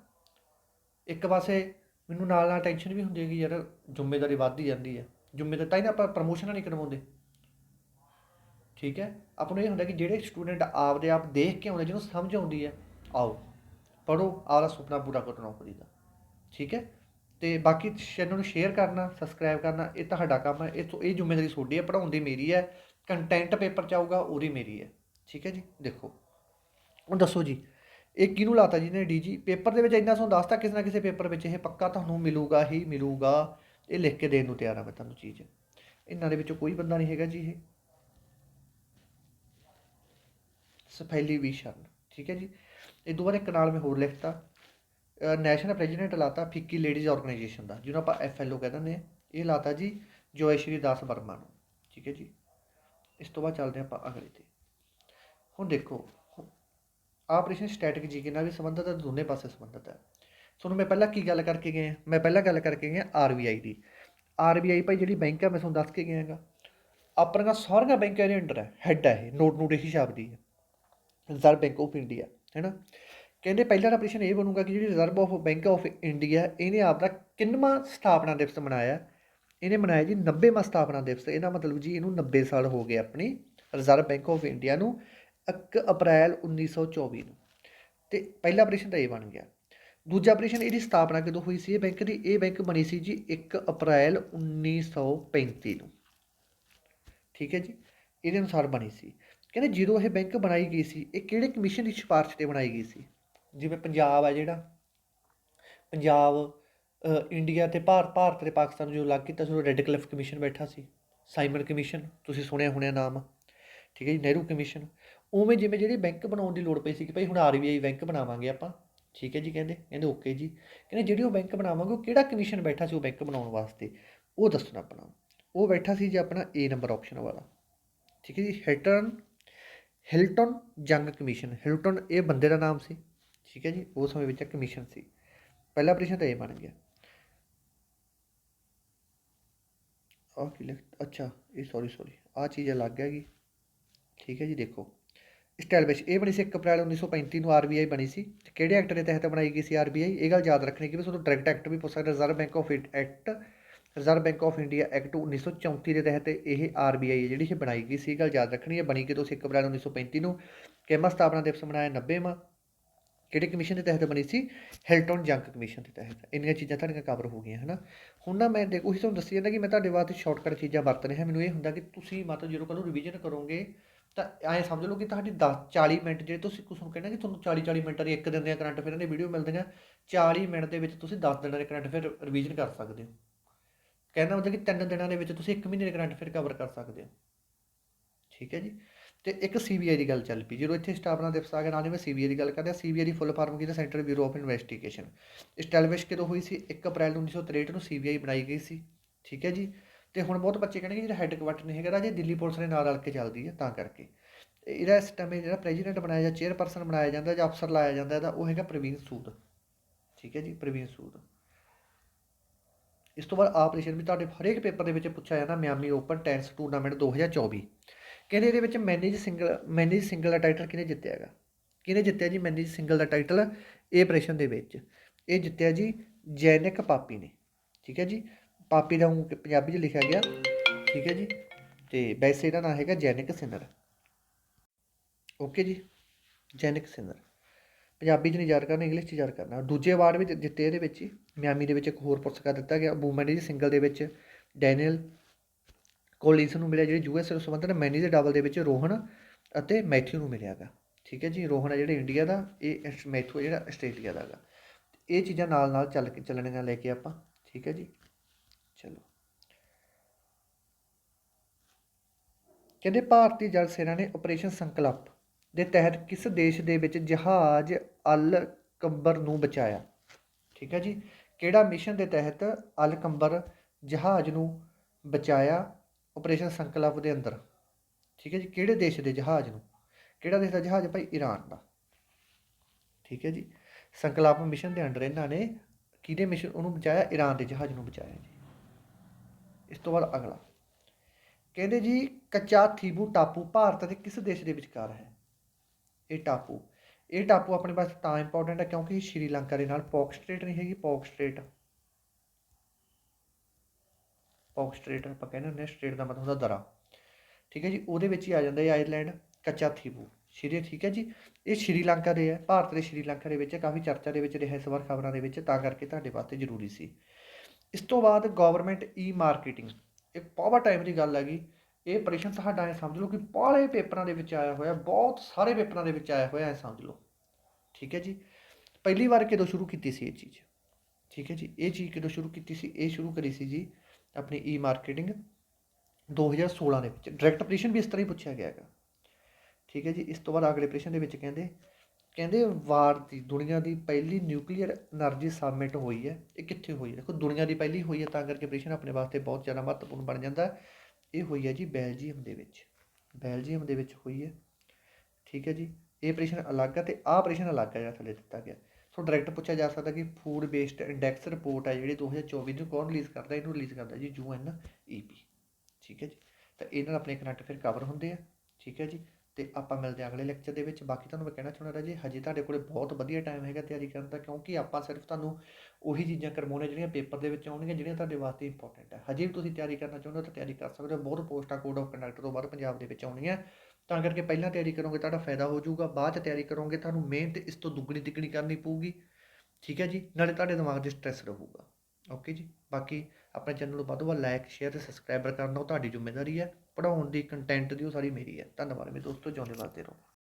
ਇੱਕ ਪਾਸੇ ਮੈਨੂੰ ਨਾਲ ਨਾਲ ਟੈਨਸ਼ਨ ਵੀ ਹੁੰਦੀ ਹੈ ਕਿ ਯਾਰ, ਜ਼ਿੰਮੇਵਾਰੀ ਵੱਧਦੀ ਜਾਂਦੀ ਹੈ। ਜ਼ਿੰਮੇਵਾਰੀ ਤਾਂ ਹੀ ਨਾ ਆਪਾਂ ਪ੍ਰਮੋਸ਼ਨਾਂ ਨਹੀਂ ਕਰਵਾਉਂਦੇ ਠੀਕ ਹੈ? ਆਪਾਂ ਨੂੰ ਇਹ ਹੁੰਦਾ ਕਿ ਜਿਹੜੇ ਸਟੂਡੈਂਟ ਆਪਦੇ ਆਪ ਦੇਖ ਕੇ ਆਉਂਦੇ, ਜਿਹਨੂੰ ਸਮਝ ਆਉਂਦੀ ਹੈ, ਆਓ ਪੜੋ ਆਪਦਾ ਸੁਪਨਾ ਪੂਰਾ ਕਰੋ ਨੌਕਰੀ ਦਾ, ਠੀਕ ਹੈ? ਤੇ ਬਾਕੀ ਚੈਨਲ ਨੂੰ ਸ਼ੇਅਰ ਕਰਨਾ ਸਬਸਕ੍ਰਾਈਬ ਕਰਨਾ, ਇਹ ਤੁਹਾਡਾ ਕੰਮ ਹੈ ਇਹ ਤੋਂ ਇਹ ਜ਼ਿੰਮੇਵਾਰੀ ਤੁਹਾਡੀ ਹੈ ਪੜਾਉਣ ਦੀ ਮੇਰੀ ਹੈ ਕੰਟੈਂਟ ਪੇਪਰ ਚ ਆਊਗਾ, ਉਹਦੀ ਮੇਰੀ ਹੈ, ਠੀਕ ਹੈ ਜੀ? ਦੇਖੋ, ਹੁਣ ਦੱਸੋ ਜੀ, ਇਹ ਕਿਹਨੂੰ ਲਾਤਾ ਜੀ ਨੇ ਡੀਜੀ ਪੇਪਰ ਦੇ ਵਿੱਚ ਇੰਨਾ ਤੁਹਾਨੂੰ ਦੱਸਤਾ ਕਿਸੇ ਨਾ ਕਿਸੇ ਪੇਪਰ ਵਿੱਚ, ਇਹ ਪੱਕਾ ਤੁਹਾਨੂੰ ਮਿਲੂਗਾ ਹੀ ਮਿਲੂਗਾ, ਇਹ ਲਿਖ ਕੇ ਦੇਣ ਨੂੰ ਤਿਆਰ ਆ ਮੈਂ ਤੁਹਾਨੂੰ ਚੀਜ਼। ਇਹਨਾਂ ਦੇ ਵਿੱਚੋਂ ਕੋਈ ਬੰਦਾ ਨਹੀਂ ਹੈਗਾ ਜੀ ਇਹ। ਸਫੈਲੀ ਵੀ ਸ਼ਰਨ ਠੀਕ ਹੈ ਜੀ। ਇਹ ਤੋਂ ਬਾਅਦ ਇੱਕ ਨਾਲ ਮੈਂ ਹੋਰ ਲਿਖਤਾ। ਨੈਸ਼ਨਲ ਪ੍ਰੈਜ਼ੀਡੈਂਟ ਲਾਤਾ ਫਿੱਕੀ ਲੇਡੀਜ਼ ਆਰਗੇਨਾਈਜੇਸ਼ਨ ਦਾ, ਜਿਹਨੂੰ ਆਪਾਂ ਐਫਐਲਓ ਕਹਿ ਦਿੰਦੇ ਆ। ਇਹ ਲਾਤਾ ਜੀ ਜੋਏ ਸ਼੍ਰੀ ਦਾਸ ਵਰਮਾ ਨੂੰ, ਠੀਕ ਹੈ ਜੀ। ਇਸ ਤੋਂ ਬਾਅਦ ਚੱਲਦੇ ਆਪਾਂ ਅਗਲੇ ਤੇ। ਹੁਣ ਦੇਖੋ ਆਪਰੇਸ਼ਨ ਸਟੈਟਿਕ ਜੀਕੇ ਨਾਲ ਵੀ ਸੰਬੰਧਿਤ ਹੈ, ਦੋਨੇ ਪਾਸੇ ਸੰਬੰਧਿਤ ਹੈ। ਤੁਹਾਨੂੰ ਮੈਂ ਪਹਿਲਾਂ ਕੀ ਗੱਲ ਕਰਕੇ ਗਿਆ ਮੈਂ ਪਹਿਲਾਂ ਗੱਲ ਕਰਕੇ ਗਿਆ ਆਰਬੀਆਈ ਦੀ। ਆਰਬੀਆਈ ਭਾਈ ਜਿਹੜੀ ਬੈਂਕ ਹੈ, ਮੈਂ ਤੁਹਾਨੂੰ ਦੱਸ ਕੇ ਗਿਆ ਆਪਣੀਆਂ ਸਾਰੀਆਂ ਬੈਂਕਾਂ ਦੇ ਅੰਡਰ ਹੈ ਹੈੱਡ ਹੈ ਇਹ ਨੋਟ ਨੂਟ ਇਹੀ ਛਾਪਦੀ ਹੈ। ਰਿਜ਼ਰਵ ਬੈਂਕ ਆਫ ਇੰਡੀਆ ਹੈ ਨਾ? ਕਹਿੰਦੇ ਪਹਿਲਾ ਦਾ ਪ੍ਰਸ਼ਨ ਇਹ ਬਣੂਗਾ ਕਿ ਜਿਹੜੀ reserve of bank of India ਇਹਨੇ ਆਪ ਦਾ ਕਿੰਨਵਾਂ ਸਥਾਪਨਾ ਦਿਵਸ ਮਨਾਇਆ? ਇਹਨੇ ਮਨਾਇਆ ਜੀ 90ਵਾਂ ਸਥਾਪਨਾ ਦਿਵਸ। ਇਹਦਾ ਮਤਲਬ ਜੀ ਇਹਨੂੰ 90 ਸਾਲ ਹੋ ਗਏ ਆਪਣੀ ਰਿਜ਼ਰਵ ਬੈਂਕ ਆਫ ਇੰਡੀਆ ਨੂੰ 1 ਅਪ੍ਰੈਲ 1924 ਨੂੰ। ਤੇ ਪਹਿਲਾ ਆਪਰੇਸ਼ਨ ਤਾਂ ਇਹ ਬਣ ਗਿਆ। ਦੂਜਾ ਆਪਰੇਸ਼ਨ ਇਹਦੀ ਸਥਾਪਨਾ ਕਦੋਂ ਹੋਈ ਸੀ? ਇਹ ਬੈਂਕ ਦੀ, ਇਹ ਬੈਂਕ ਬਣੀ ਸੀ ਜੀ 1 ਅਪ੍ਰੈਲ 1935 ਨੂੰ। ਠੀਕ ਹੈ ਜੀ? ਇਹਦੇ ਅਨੁਸਾਰ ਬਣੀ ਸੀ। ਕਹਿੰਦੇ ਜਦੋਂ ਇਹ ਬੈਂਕ ਬਣਾਈ ਗਈ ਸੀ, ਇਹ ਕਿਹੜੇ ਕਮਿਸ਼ਨ ਦੀ ਸਿਫਾਰਿਸ਼ ਤੇ ਬਣਾਈ ਗਈ ਸੀ? ਜਿਵੇਂ ਪੰਜਾਬ ਹੈ ਜਿਹੜਾ। ਪੰਜਾਬ ਇੰਡੀਆ ਤੇ ਭਾਰਤ ਭਾਰਤ ਤੇ ਪਾਕਿਸਤਾਨ ਨੂੰ ਜੋ ਅਲੱਗ ਕੀਤਾ ਸੀ ਉਹ ਰੈੱਡ ਕਲਿਫ ਕਮਿਸ਼ਨ ਬੈਠਾ ਸੀ। ਸਾਈਮਨ ਕਮਿਸ਼ਨ ਤੁਸੀਂ ਸੁਣਿਆ ਹੋਣਿਆ ਨਾਮ। ਠੀਕ ਹੈ ਜੀ ਨਹਿਰੂ ਕਮਿਸ਼ਨ ਉਵੇਂ ਜਿਵੇਂ ਜਿਹੜੀ ਬੈਂਕ ਬਣਾਉਣ ਦੀ ਲੋੜ ਪਈ ਸੀ ਕਿ ਭਾਈ ਹੁਣ ਆਰਬੀਆਈ ਬੈਂਕ ਬਣਾਵਾਂਗੇ ਆਪਾਂ। ਠੀਕ ਹੈ ਜੀ ਕਹਿੰਦੇ ਕਹਿੰਦੇ ਓਕੇ ਜੀ। ਕਹਿੰਦੇ ਜਿਹੜੀ ਉਹ ਬੈਂਕ ਬਣਾਵਾਂਗੇ, ਉਹ ਕਿਹੜਾ ਕਮਿਸ਼ਨ ਬੈਠਾ ਸੀ ਉਹ ਬੈਂਕ ਬਣਾਉਣ ਵਾਸਤੇ? ਉਹ ਦੱਸਣਾ ਆਪਣਾ। ਉਹ ਬੈਠਾ ਸੀ ਜੀ ਆਪਣਾ ਏ ਨੰਬਰ ਆਪਸ਼ਨ ਵਾਲਾ। ਠੀਕ ਹੈ ਜੀ ਹੈਟਰਨ ਹਿਲਟਨ ਜੰਗ ਕਮਿਸ਼ਨ ਹਿਲਟਨ ਇਹ ਬੰਦੇ ਦਾ ਨਾਮ ਸੀ, ਠੀਕ ਹੈ ਜੀ ਉਸ ਸਮੇਂ ਵਿੱਚ ਕਮਿਸ਼ਨ ਸੀ। ਪਹਿਲਾ ਆਪਰੇਸ਼ਨ ਤਾਂ ਇਹ ਬਣ ਗਿਆ। ਆਹ ਕੀ ਲਿਖ, ਅੱਛਾ, ਇਹ ਸੌਰੀ ਸੌਰੀ ਆਹ ਚੀਜ਼ ਅਲੱਗ ਹੈਗੀ। ਠੀਕ ਹੈ ਜੀ, ਦੇਖੋ। ਸਟਾਈਲ ਵਿੱਚ ਇਹ ਬਣੀ ਸੀ 1 ਅਪ੍ਰੈਲ 1935 ਨੂੰ ਆਰਬੀਆਈ ਬਣੀ ਸੀ। ਤੇ ਕਿਹੜੇ ਐਕਟ ਦੇ ਤਹਿਤ ਬਣਾਈ ਗਈ ਸੀ ਆਰਬੀਆਈ ਇਹ ਗੱਲ ਯਾਦ ਰੱਖਣੀ ਕਿ ਵੀ ਤੁਹਾਨੂੰ ਡਾਇਰੈਕਟ ਐਕਟ ਵੀ ਪੁੱਛ ਸਕਦਾ reserve bank of act reserve bank of India act 1934 ਦੇ ਤਹਿਤ ਇਹ ਆਰਬੀਆਈ ਜਿਹੜੀ ਇਹ ਬਣਾਈ ਗਈ ਸੀ। ਗੱਲ ਯਾਦ ਰੱਖਣੀ ਹੈ। ਬਣੀ ਕਿਦੋਂ ਸੀ 1 ਅਪ੍ਰੈਲ 1935 ਨੂੰ ਕਿਵੇਂ ਸਥਾਪਨਾ ਦਿਵਸ ਮਨਾਇਆ 90ਵਾਂ ਕਿਹੜੇ ਕਮਿਸ਼ਨ ਦੇ ਤਹਿਤ ਬਣੀ ਸੀ? ਹਿਲਟਨ ਜੰਕ ਕਮਿਸ਼ਨ ਦੇ ਤਹਿਤ। ਇੰਨੀਆਂ ਚੀਜ਼ਾਂ ਤੁਹਾਡੀਆਂ ਕਵਰ ਹੋ ਗਈਆਂ, ਹਨਾ? ਹੁਣ ਨਾ ਮੈਂ ਦੇਖੋ, ਉਹੀ ਤੁਹਾਨੂੰ ਦੱਸੀ ਜਾਂਦਾ ਕਿ ਮੈਂ ਤੁਹਾਡੇ ਵਾਸਤੇ ਸ਼ਾਰਟਕਟ ਚੀਜ਼ਾਂ ਵਰਤ ਰਿਹਾ। ਮੈਨੂੰ ਇਹ ਹੁੰਦਾ ਕਿ ਤੁਸੀਂ ਮਤਲਬ ਜਦੋਂ ਕੱਲ੍ਹ ਨੂੰ ਰਿਵੀਜ਼ਨ ਕਰੋਗੇ, ਤਾਂ ਐਂ ਸਮਝ ਲਓ ਕਿ ਤੁਹਾਡੀ 10 40 ਮਿੰਟ ਜਿਹੜੇ ਤੁਸੀਂ ਕੁਛ ਨੂੰ ਕਹਿਣਾ ਕਿ ਤੁਹਾਨੂੰ 40 40 ਮਿੰਟਾਂ ਦੀ ਇੱਕ ਦਿਨ ਦੀਆਂ ਕਰੰਟ ਅਫੇਅਰਾਂ ਦੀ ਵੀਡੀਓ ਮਿਲਦੀਆਂ। 40 ਮਿੰਟ ਦੇ ਵਿੱਚ ਤੁਸੀਂ 10 ਦਿਨਾਂ ਦੇ ਕਰੰਟ ਅਫੇਅਰ ਰਿਵੀਜ਼ਨ ਕਰ ਸਕਦੇ ਹੋ। ਕਹਿੰਦਾ ਮਤਲਬ ਕਿ ਤਿੰਨ ਦਿਨਾਂ ਦੇ ਵਿੱਚ ਤੁਸੀਂ 1 ਮਹੀਨੇ ਦੇ ਕਰੰਟ ਫਿਰ ਕਵਰ ਕਰ ਸਕਦੇ ਹੋ। ਠੀਕ ਹੈ ਜੀ? ਤੇ ਇੱਕ ਸੀਬੀਆਈ ਦੀ ਗੱਲ ਚੱਲ ਪਈ। ਜਦੋਂ ਇੱਥੇ ਸਥਾਪਨਾ ਦਿਵਸ ਆ ਗਿਆ ਨਾਲ ਹੀ ਮੈਂ ਸੀਬੀਆਈ ਦੀ ਗੱਲ ਕਰਦਾ ਸੀਬੀਆਈ ਦੀ ਫੁੱਲ ਫਾਰਮ ਕੀ ਹੈ central bureau of investigation establish ਕਿਦੋਂ ਹੋਈ ਸੀ? 1 ਅਪ੍ਰੈਲ 1963 ਨੂੰ ਸੀਬੀਆਈ ਬਣਾਈ ਗਈ ਸੀ। ਠੀਕ ਹੈ ਜੀ? ਤੇ ਹੁਣ ਬਹੁਤ ਬੱਚੇ ਕਹਿੰਦੇ ਕਿ ਜਿਹੜਾ ਹੈੱਡਕੁਆਟਰ ਨਹੀਂ ਹੈਗਾ, ਰਾਜੇ ਦਿੱਲੀ ਪੁਲਿਸ ਨੇ ਨਾਲ ਰਲ ਕੇ ਚੱਲਦੀ ਹੈ, ਤਾਂ ਕਰਕੇ। ਇਹਦਾ ਇਸ ਟਾਈਮ ਜਿਹੜਾ ਪ੍ਰੈਜ਼ੀਡੈਂਟ ਬਣਾਇਆ ਜਾਂ ਚੇਅਰਪਰਸਨ ਬਣਾਇਆ ਜਾਂਦਾ ਜਾਂ ਅਫਸਰ ਲਾਇਆ ਜਾਂਦਾ, ਇਹਦਾ ਉਹ ਹੈਗਾ ਪ੍ਰਵੀਨ ਸੂਦ। ਠੀਕ ਹੈ ਜੀ? ਪ੍ਰਵੀਨ ਸੂਦ। ਇਸ ਤੋਂ ਬਾਅਦ ਆਪਰੇਸ਼ਨ ਵੀ ਤੁਹਾਡੇ ਹਰੇਕ ਪੇਪਰ ਦੇ ਵਿੱਚ ਪੁੱਛਿਆ ਜਾਂਦਾ, ਮਿਆਮੀ ਓਪਨ ਟੈਨਿਸ ਟੂਰਨਾਮੈਂਟ 2024 ਕਹਿੰਦੇ ਇਹਦੇ ਵਿੱਚ ਮੈਨੇਜ ਸਿੰਗਲ ਮੈਨੇਜ ਸਿੰਗਲ ਦਾ ਟਾਈਟਲ ਕਿਹਨੇ ਜਿੱਤਿਆ ਹੈਗਾ? ਕਿਹਨੇ ਜਿੱਤਿਆ ਜੀ ਮੈਨੇਜ ਸਿੰਗਲ ਦਾ ਟਾਈਟਲ? ਇਹ ਆਪਰੇਸ਼ਨ ਦੇ ਵਿੱਚ। ਇਹ ਜਿੱਤਿਆ ਜੀ ਜੈਨਿਕ ਪਾਪੀ ਨੇ। ਠੀਕ ਹੈ ਜੀ? ਪਾਪੀ ਦਾ ਪੰਜਾਬੀ 'ਚ ਲਿਖਿਆ ਗਿਆ। ਠੀਕ ਹੈ ਜੀ? ਤੇ ਵੈਸੇ ਇਹਦਾ ਨਾਮ ਹੈਗਾ ਜੈਨਿਕ ਸਿਨਰ। ਓਕੇ ਜੀ? ਜੈਨਿਕ ਸਿਨਰ। ਪੰਜਾਬੀ 'ਚ ਨਹੀਂ ਯਾਦ ਕਰਨਾ ਇੰਗਲਿਸ਼ 'ਚ ਯਾਦ ਕਰਨਾ। ਦੂਜੇ ਅਵਾਰਡ ਵੀ ਜਿੱਤੇ ਇਹਦੇ ਵਿੱਚ ਹੀ, ਮਿਆਮੀ ਦੇ ਵਿੱਚ ਇੱਕ ਹੋਰ ਪੁਰਸਕਾਰ ਦਿੱਤਾ ਗਿਆ। ਵੂਮਨ ਦੀ ਸਿੰਗਲ ਦੇ ਵਿੱਚ ਡੈਨੀਅਲ ਕੋਲਿਸ ਨੂੰ ਮਿਲਿਆ, ਜਿਹੜੀ ਯੂਐਸ ਨਾਲ ਸੰਬੰਧਿਤ ਮੈਨੀ ਦੇ ਡਬਲ ਦੇ ਵਿੱਚ ਰੋਹਨ ਅਤੇ ਮੈਥਿਊ ਨੂੰ ਮਿਲਿਆਗਾ ਠੀਕ ਹੈ ਜੀ? ਰੋਹਨ ਹੈ ਜਿਹੜੇ ਇੰਡੀਆ ਦਾ, ਇਹ ਐਸ- ਮੈਥਿਊ ਜਿਹੜਾ ਆਸਟ੍ਰੇਲੀਆ ਦਾ ਹੈਗਾ ਇਹ ਚੀਜ਼ਾਂ ਨਾਲ ਨਾਲ ਚੱਲ ਕੇ, ਚੱਲਣੀਆਂ ਲੈ ਕੇ ਆਪਾਂ, ਠੀਕ ਹੈ ਜੀ? ਚਲੋ। ਕਹਿੰਦੇ ਭਾਰਤੀ ਜਲ ਸੈਨਾ ਨੇ ਆਪਰੇਸ਼ਨ ਸੰਕਲਪ ਦੇ ਤਹਿਤ ਕਿਸ ਦੇਸ਼ ਦੇ ਵਿੱਚ ਜਹਾਜ਼ ਅਲ ਕੰਬਰ ਨੂੰ ਬਚਾਇਆ? ਠੀਕ ਹੈ ਜੀ। ਕਿਹੜਾ ਮਿਸ਼ਨ ਦੇ ਤਹਿਤ ਅਲ ਕੰਬਰ ਜਹਾਜ਼ ਨੂੰ ਬਚਾਇਆ ਆਪਰੇਸ਼ਨ ਸੰਕਲਪ ਦੇ ਅੰਦਰ? ਠੀਕ ਹੈ ਜੀ। ਕਿਹੜੇ ਦੇਸ਼ ਦੇ ਜਹਾਜ਼ ਨੂੰ? ਕਿਹੜਾ ਦੇਸ਼ ਦਾ ਜਹਾਜ਼? ਭਾਈ ਈਰਾਨ ਦਾ। ਠੀਕ ਹੈ ਜੀ। ਸੰਕਲਪ ਮਿਸ਼ਨ ਦੇ ਅੰਡਰ ਇਹਨਾਂ ਨੇ ਕਿਹਦੇ ਮਿਸ਼ਨ ਉਹਨੂੰ ਬਚਾਇਆ? ਈਰਾਨ ਦੇ ਜਹਾਜ਼ ਨੂੰ ਬਚਾਇਆ ਜੀ। ਇਸ ਤੋਂ ਬਾਅਦ ਅਗਲਾ। ਕਹਿੰਦੇ ਜੀ, ਕੱਚਾ ਥੀਬੂ ਟਾਪੂ ਭਾਰਤ ਦੇ ਕਿਸ ਦੇਸ਼ ਦੇ ਵਿਚਕਾਰ ਹੈ? ਇਹ ਟਾਪੂ। ਇਹ ਟਾਪੂ ਆਪਣੇ ਪਾਸ ਤਾਂ ਇੰਪੋਰਟੈਂਟ ਹੈ ਕਿਉਂਕਿ ਇਹ ਸ਼੍ਰੀਲੰਕਾ ਦੇ ਨਾਲ ਪੌਕ ਸਟ੍ਰੇਟ ਨਹੀਂ ਹੈਗੀ, ਪੌਕ ਸਟ੍ਰੇਟ। ਪੌਕ ਸਟ੍ਰੇਟ ਆਪਾਂ ਕਹਿੰਦੇ ਹੁੰਦੇ ਸਟ੍ਰੇਟ ਦਾ ਮਤਲਬ ਹੁੰਦਾ ਦਰਾ। ਠੀਕ ਹੈ ਜੀ, ਉਹਦੇ ਵਿੱਚ ਹੀ ਆ ਜਾਂਦਾ ਇਹ ਆਇਰਲੈਂਡ ਕੱਚਾ ਥੀਬੂ ਸ਼੍ਰੀ, ਠੀਕ ਹੈ ਜੀ, ਇਹ ਸ਼੍ਰੀਲੰਕਾ ਦੇ ਹੈ, ਭਾਰਤ ਦੇ ਸ਼੍ਰੀਲੰਕਾ ਦੇ ਵਿੱਚ ਕਾਫੀ ਚਰਚਾ ਦੇ ਵਿੱਚ ਰਿਹਾ ਇਸ ਵਾਰ ਖਬਰਾਂ ਦੇ ਵਿੱਚ, ਤਾਂ ਕਰਕੇ ਤੁਹਾਡੇ ਵਾਸਤੇ ਜ਼ਰੂਰੀ ਸੀ। ਇਸ ਤੋਂ ਬਾਅਦ ਗਵਰਨਮੈਂਟ ਈ ਮਾਰਕੀਟਿੰਗ ਇਹ ਬਹੁਤ ਟਾਈਮ ਦੀ ਗੱਲ ਹੈਗੀ। ਇਹ ਪ੍ਰਸ਼ਨ ਤੁਹਾਡਾ ਐ ਸਮਝ ਲਓ ਕਿ ਬਾਹਲੇ ਪੇਪਰਾਂ ਦੇ ਵਿੱਚ ਆਇਆ ਹੋਇਆ, ਬਹੁਤ ਸਾਰੇ ਪੇਪਰਾਂ ਦੇ ਵਿੱਚ ਆਇਆ ਹੋਇਆ ਐ ਸਮਝ ਲਓ। ਠੀਕ ਹੈ ਜੀ? ਪਹਿਲੀ ਵਾਰ ਕਿਦੋਂ ਸ਼ੁਰੂ ਕੀਤੀ ਸੀ ਇਹ ਚੀਜ਼? ਠੀਕ ਹੈ ਜੀ? ਇਹ ਚੀਜ਼ ਕਿਦੋਂ ਸ਼ੁਰੂ ਕੀਤੀ ਸੀ? ਇਹ ਸ਼ੁਰੂ ਕਰੀ ਸੀ ਜੀ ਆਪਣੀ ਈ ਮਾਰਕੀਟਿੰਗ 2016 ਦੇ ਵਿੱਚ। ਡਾਇਰੈਕਟ ਪ੍ਰਸ਼ਨ ਵੀ ਇਸ ਤਰ੍ਹਾਂ ਹੀ ਪੁੱਛਿਆ ਗਿਆ ਹੈਗਾ। ਠੀਕ ਹੈ ਜੀ? ਇਸ ਤੋਂ ਬਾਅਦ ਅਗਲੇ ਪ੍ਰਸ਼ਨ ਦੇ ਵਿੱਚ ਕਹਿੰਦੇ ਕਹਿੰਦੇ ਵਾਰ ਦੀ, ਦੁਨੀਆ ਦੀ ਪਹਿਲੀ ਨਿਊਕਲੀਅਰ એનર્ਜੀ ਸਬਮਿਟ ਹੋਈ ਹੈ। ਇਹ ਕਿੱਥੇ ਹੋਈ ਹੈ? ਦੇਖੋ, ਦੁਨੀਆ ਦੀ ਪਹਿਲੀ ਹੋਈ ਹੈ, ਤਾਂ ਕਰਕੇ ਪ੍ਰਸ਼ਨ ਆਪਣੇ ਵਾਸਤੇ ਬਹੁਤ ਜ਼ਿਆਦਾ ਮਹੱਤਵਪੂਰਨ ਬਣ ਜਾਂਦਾ ਹੈ। ਇਹ ਹੋਈ ਹੈ ਜੀ ਬੈਲਜੀਅਮ ਦੇ ਵਿੱਚ। ਬੈਲਜੀਅਮ ਦੇ ਵਿੱਚ ਹੋਈ ਹੈ ਠੀਕ ਹੈ ਜੀ। ਇਹ ਆਪਰੇਸ਼ਨ ਅਲੱਗ ਹੈ ਤੇ ਆਹ ਪ੍ਰਸ਼ਨ ਅਲੱਗ ਹੈ ਜਿਹੜਾ ਥੱਲੇ ਦਿੱਤਾ ਗਿਆ। ਸੋ ਡਾਇਰੈਕਟ ਪੁੱਛਿਆ ਜਾ ਸਕਦਾ ਕਿ ਫੂਡ ਬੇਸਡ ਇੰਡੈਕਸ ਰਿਪੋਰਟ ਹੈ ਜਿਹੜੀ 2024 ਨੂੰ ਕੌਣ ਰਿਲੀਜ਼ ਕਰਦਾ? ਇਹਨੂੰ ਰਿਲੀਜ਼ ਕਰਦਾ ਜੀ ਯੂਐਨਈਪੀ ਠੀਕ ਹੈ ਜੀ। ਤਾਂ ਇਹਨਾਂ ਨਾਲ ਆਪਣੇ ਕਰੰਟ ਫਿਰ ਕਵਰ ਹੁੰਦੇ ਆ। ਠੀਕ ਹੈ ਜੀ। ਅਤੇ ਆਪਾਂ ਮਿਲਦੇ ਹਾਂ ਅਗਲੇ ਲੈਕਚਰ ਦੇ ਵਿੱਚ। ਬਾਕੀ ਤੁਹਾਨੂੰ ਮੈਂ ਕਹਿਣਾ ਚਾਹੁੰਦਾ ਜੀ ਹਜੇ ਤੁਹਾਡੇ ਕੋਲ ਬਹੁਤ ਵਧੀਆ ਟਾਈਮ ਹੈਗਾ ਤਿਆਰੀ ਕਰਨ ਦਾ, ਕਿਉਂਕਿ ਆਪਾਂ ਸਿਰਫ ਤੁਹਾਨੂੰ ਉਹੀ ਚੀਜ਼ਾਂ ਕਰਵਾਉਣੇ ਜਿਹੜੀਆਂ ਪੇਪਰ ਦੇ ਵਿੱਚ ਆਉਣਗੀਆਂ, ਜਿਹੜੀਆਂ ਤੁਹਾਡੇ ਵਾਸਤੇ ਇੰਪੋਰਟੈਂਟ ਹੈ ਹਜੇ ਵੀ ਤੁਸੀਂ ਤਿਆਰੀ ਕਰਨਾ ਚਾਹੁੰਦੇ ਹੋ ਤਾਂ ਤਿਆਰੀ ਕਰ ਸਕਦੇ ਹੋ। ਬਹੁਤ ਪੋਸਟਾਂ ਕੋਡ ਆਫ ਕੰਡਕਟ ਤੋਂ ਬਾਅਦ ਪੰਜਾਬ ਦੇ ਵਿੱਚ ਆਉਣੀਆਂ। ਤਾਂ ਕਰਕੇ ਪਹਿਲਾਂ ਤਿਆਰੀ ਕਰੋਗੇ ਤੁਹਾਡਾ ਫਾਇਦਾ ਹੋ ਜਾਊਗਾ, ਬਾਅਦ ਚ ਤਿਆਰੀ ਕਰੋਗੇ ਤੁਹਾਨੂੰ ਮਿਹਨਤ ਇਸ ਤੋਂ ਦੁੱਗਣੀ ਤਿੱਗਣੀ ਕਰਨੀ ਪਊਗੀ। ਠੀਕ ਹੈ ਜੀ? ਨਾਲੇ ਤੁਹਾਡੇ ਦਿਮਾਗ 'ਚ ਸਟ੍ਰੈਸ ਰਹੂਗਾ। ਓਕੇ ਜੀ? ਬਾਕੀ ਆਪਣੇ ਚੈਨਲ ਨੂੰ ਵੱਧ ਤੋਂ ਵੱਧ ਲਾਈਕ ਸ਼ੇਅਰ ਤੇ ਸਬਸਕ੍ਰਾਈਬਰ ਕਰਨਾ ਉਹ ਤੁਹਾਡੀ ਜ਼ਿੰਮੇਵਾਰੀ ਹੈ। ਪੜ੍ਹਾਉਣ ਦੀ ਕੰਟੈਂਟ ਦੀ ਉਹ ਸਾਰੀ ਮੇਰੀ ਹੈ। ਧੰਨਵਾਦ। ਮੇਰੇ ਦੋਸਤੋ ਜਿਉਂਦੇ ਵਾਸਤੇ ਰਹੋ।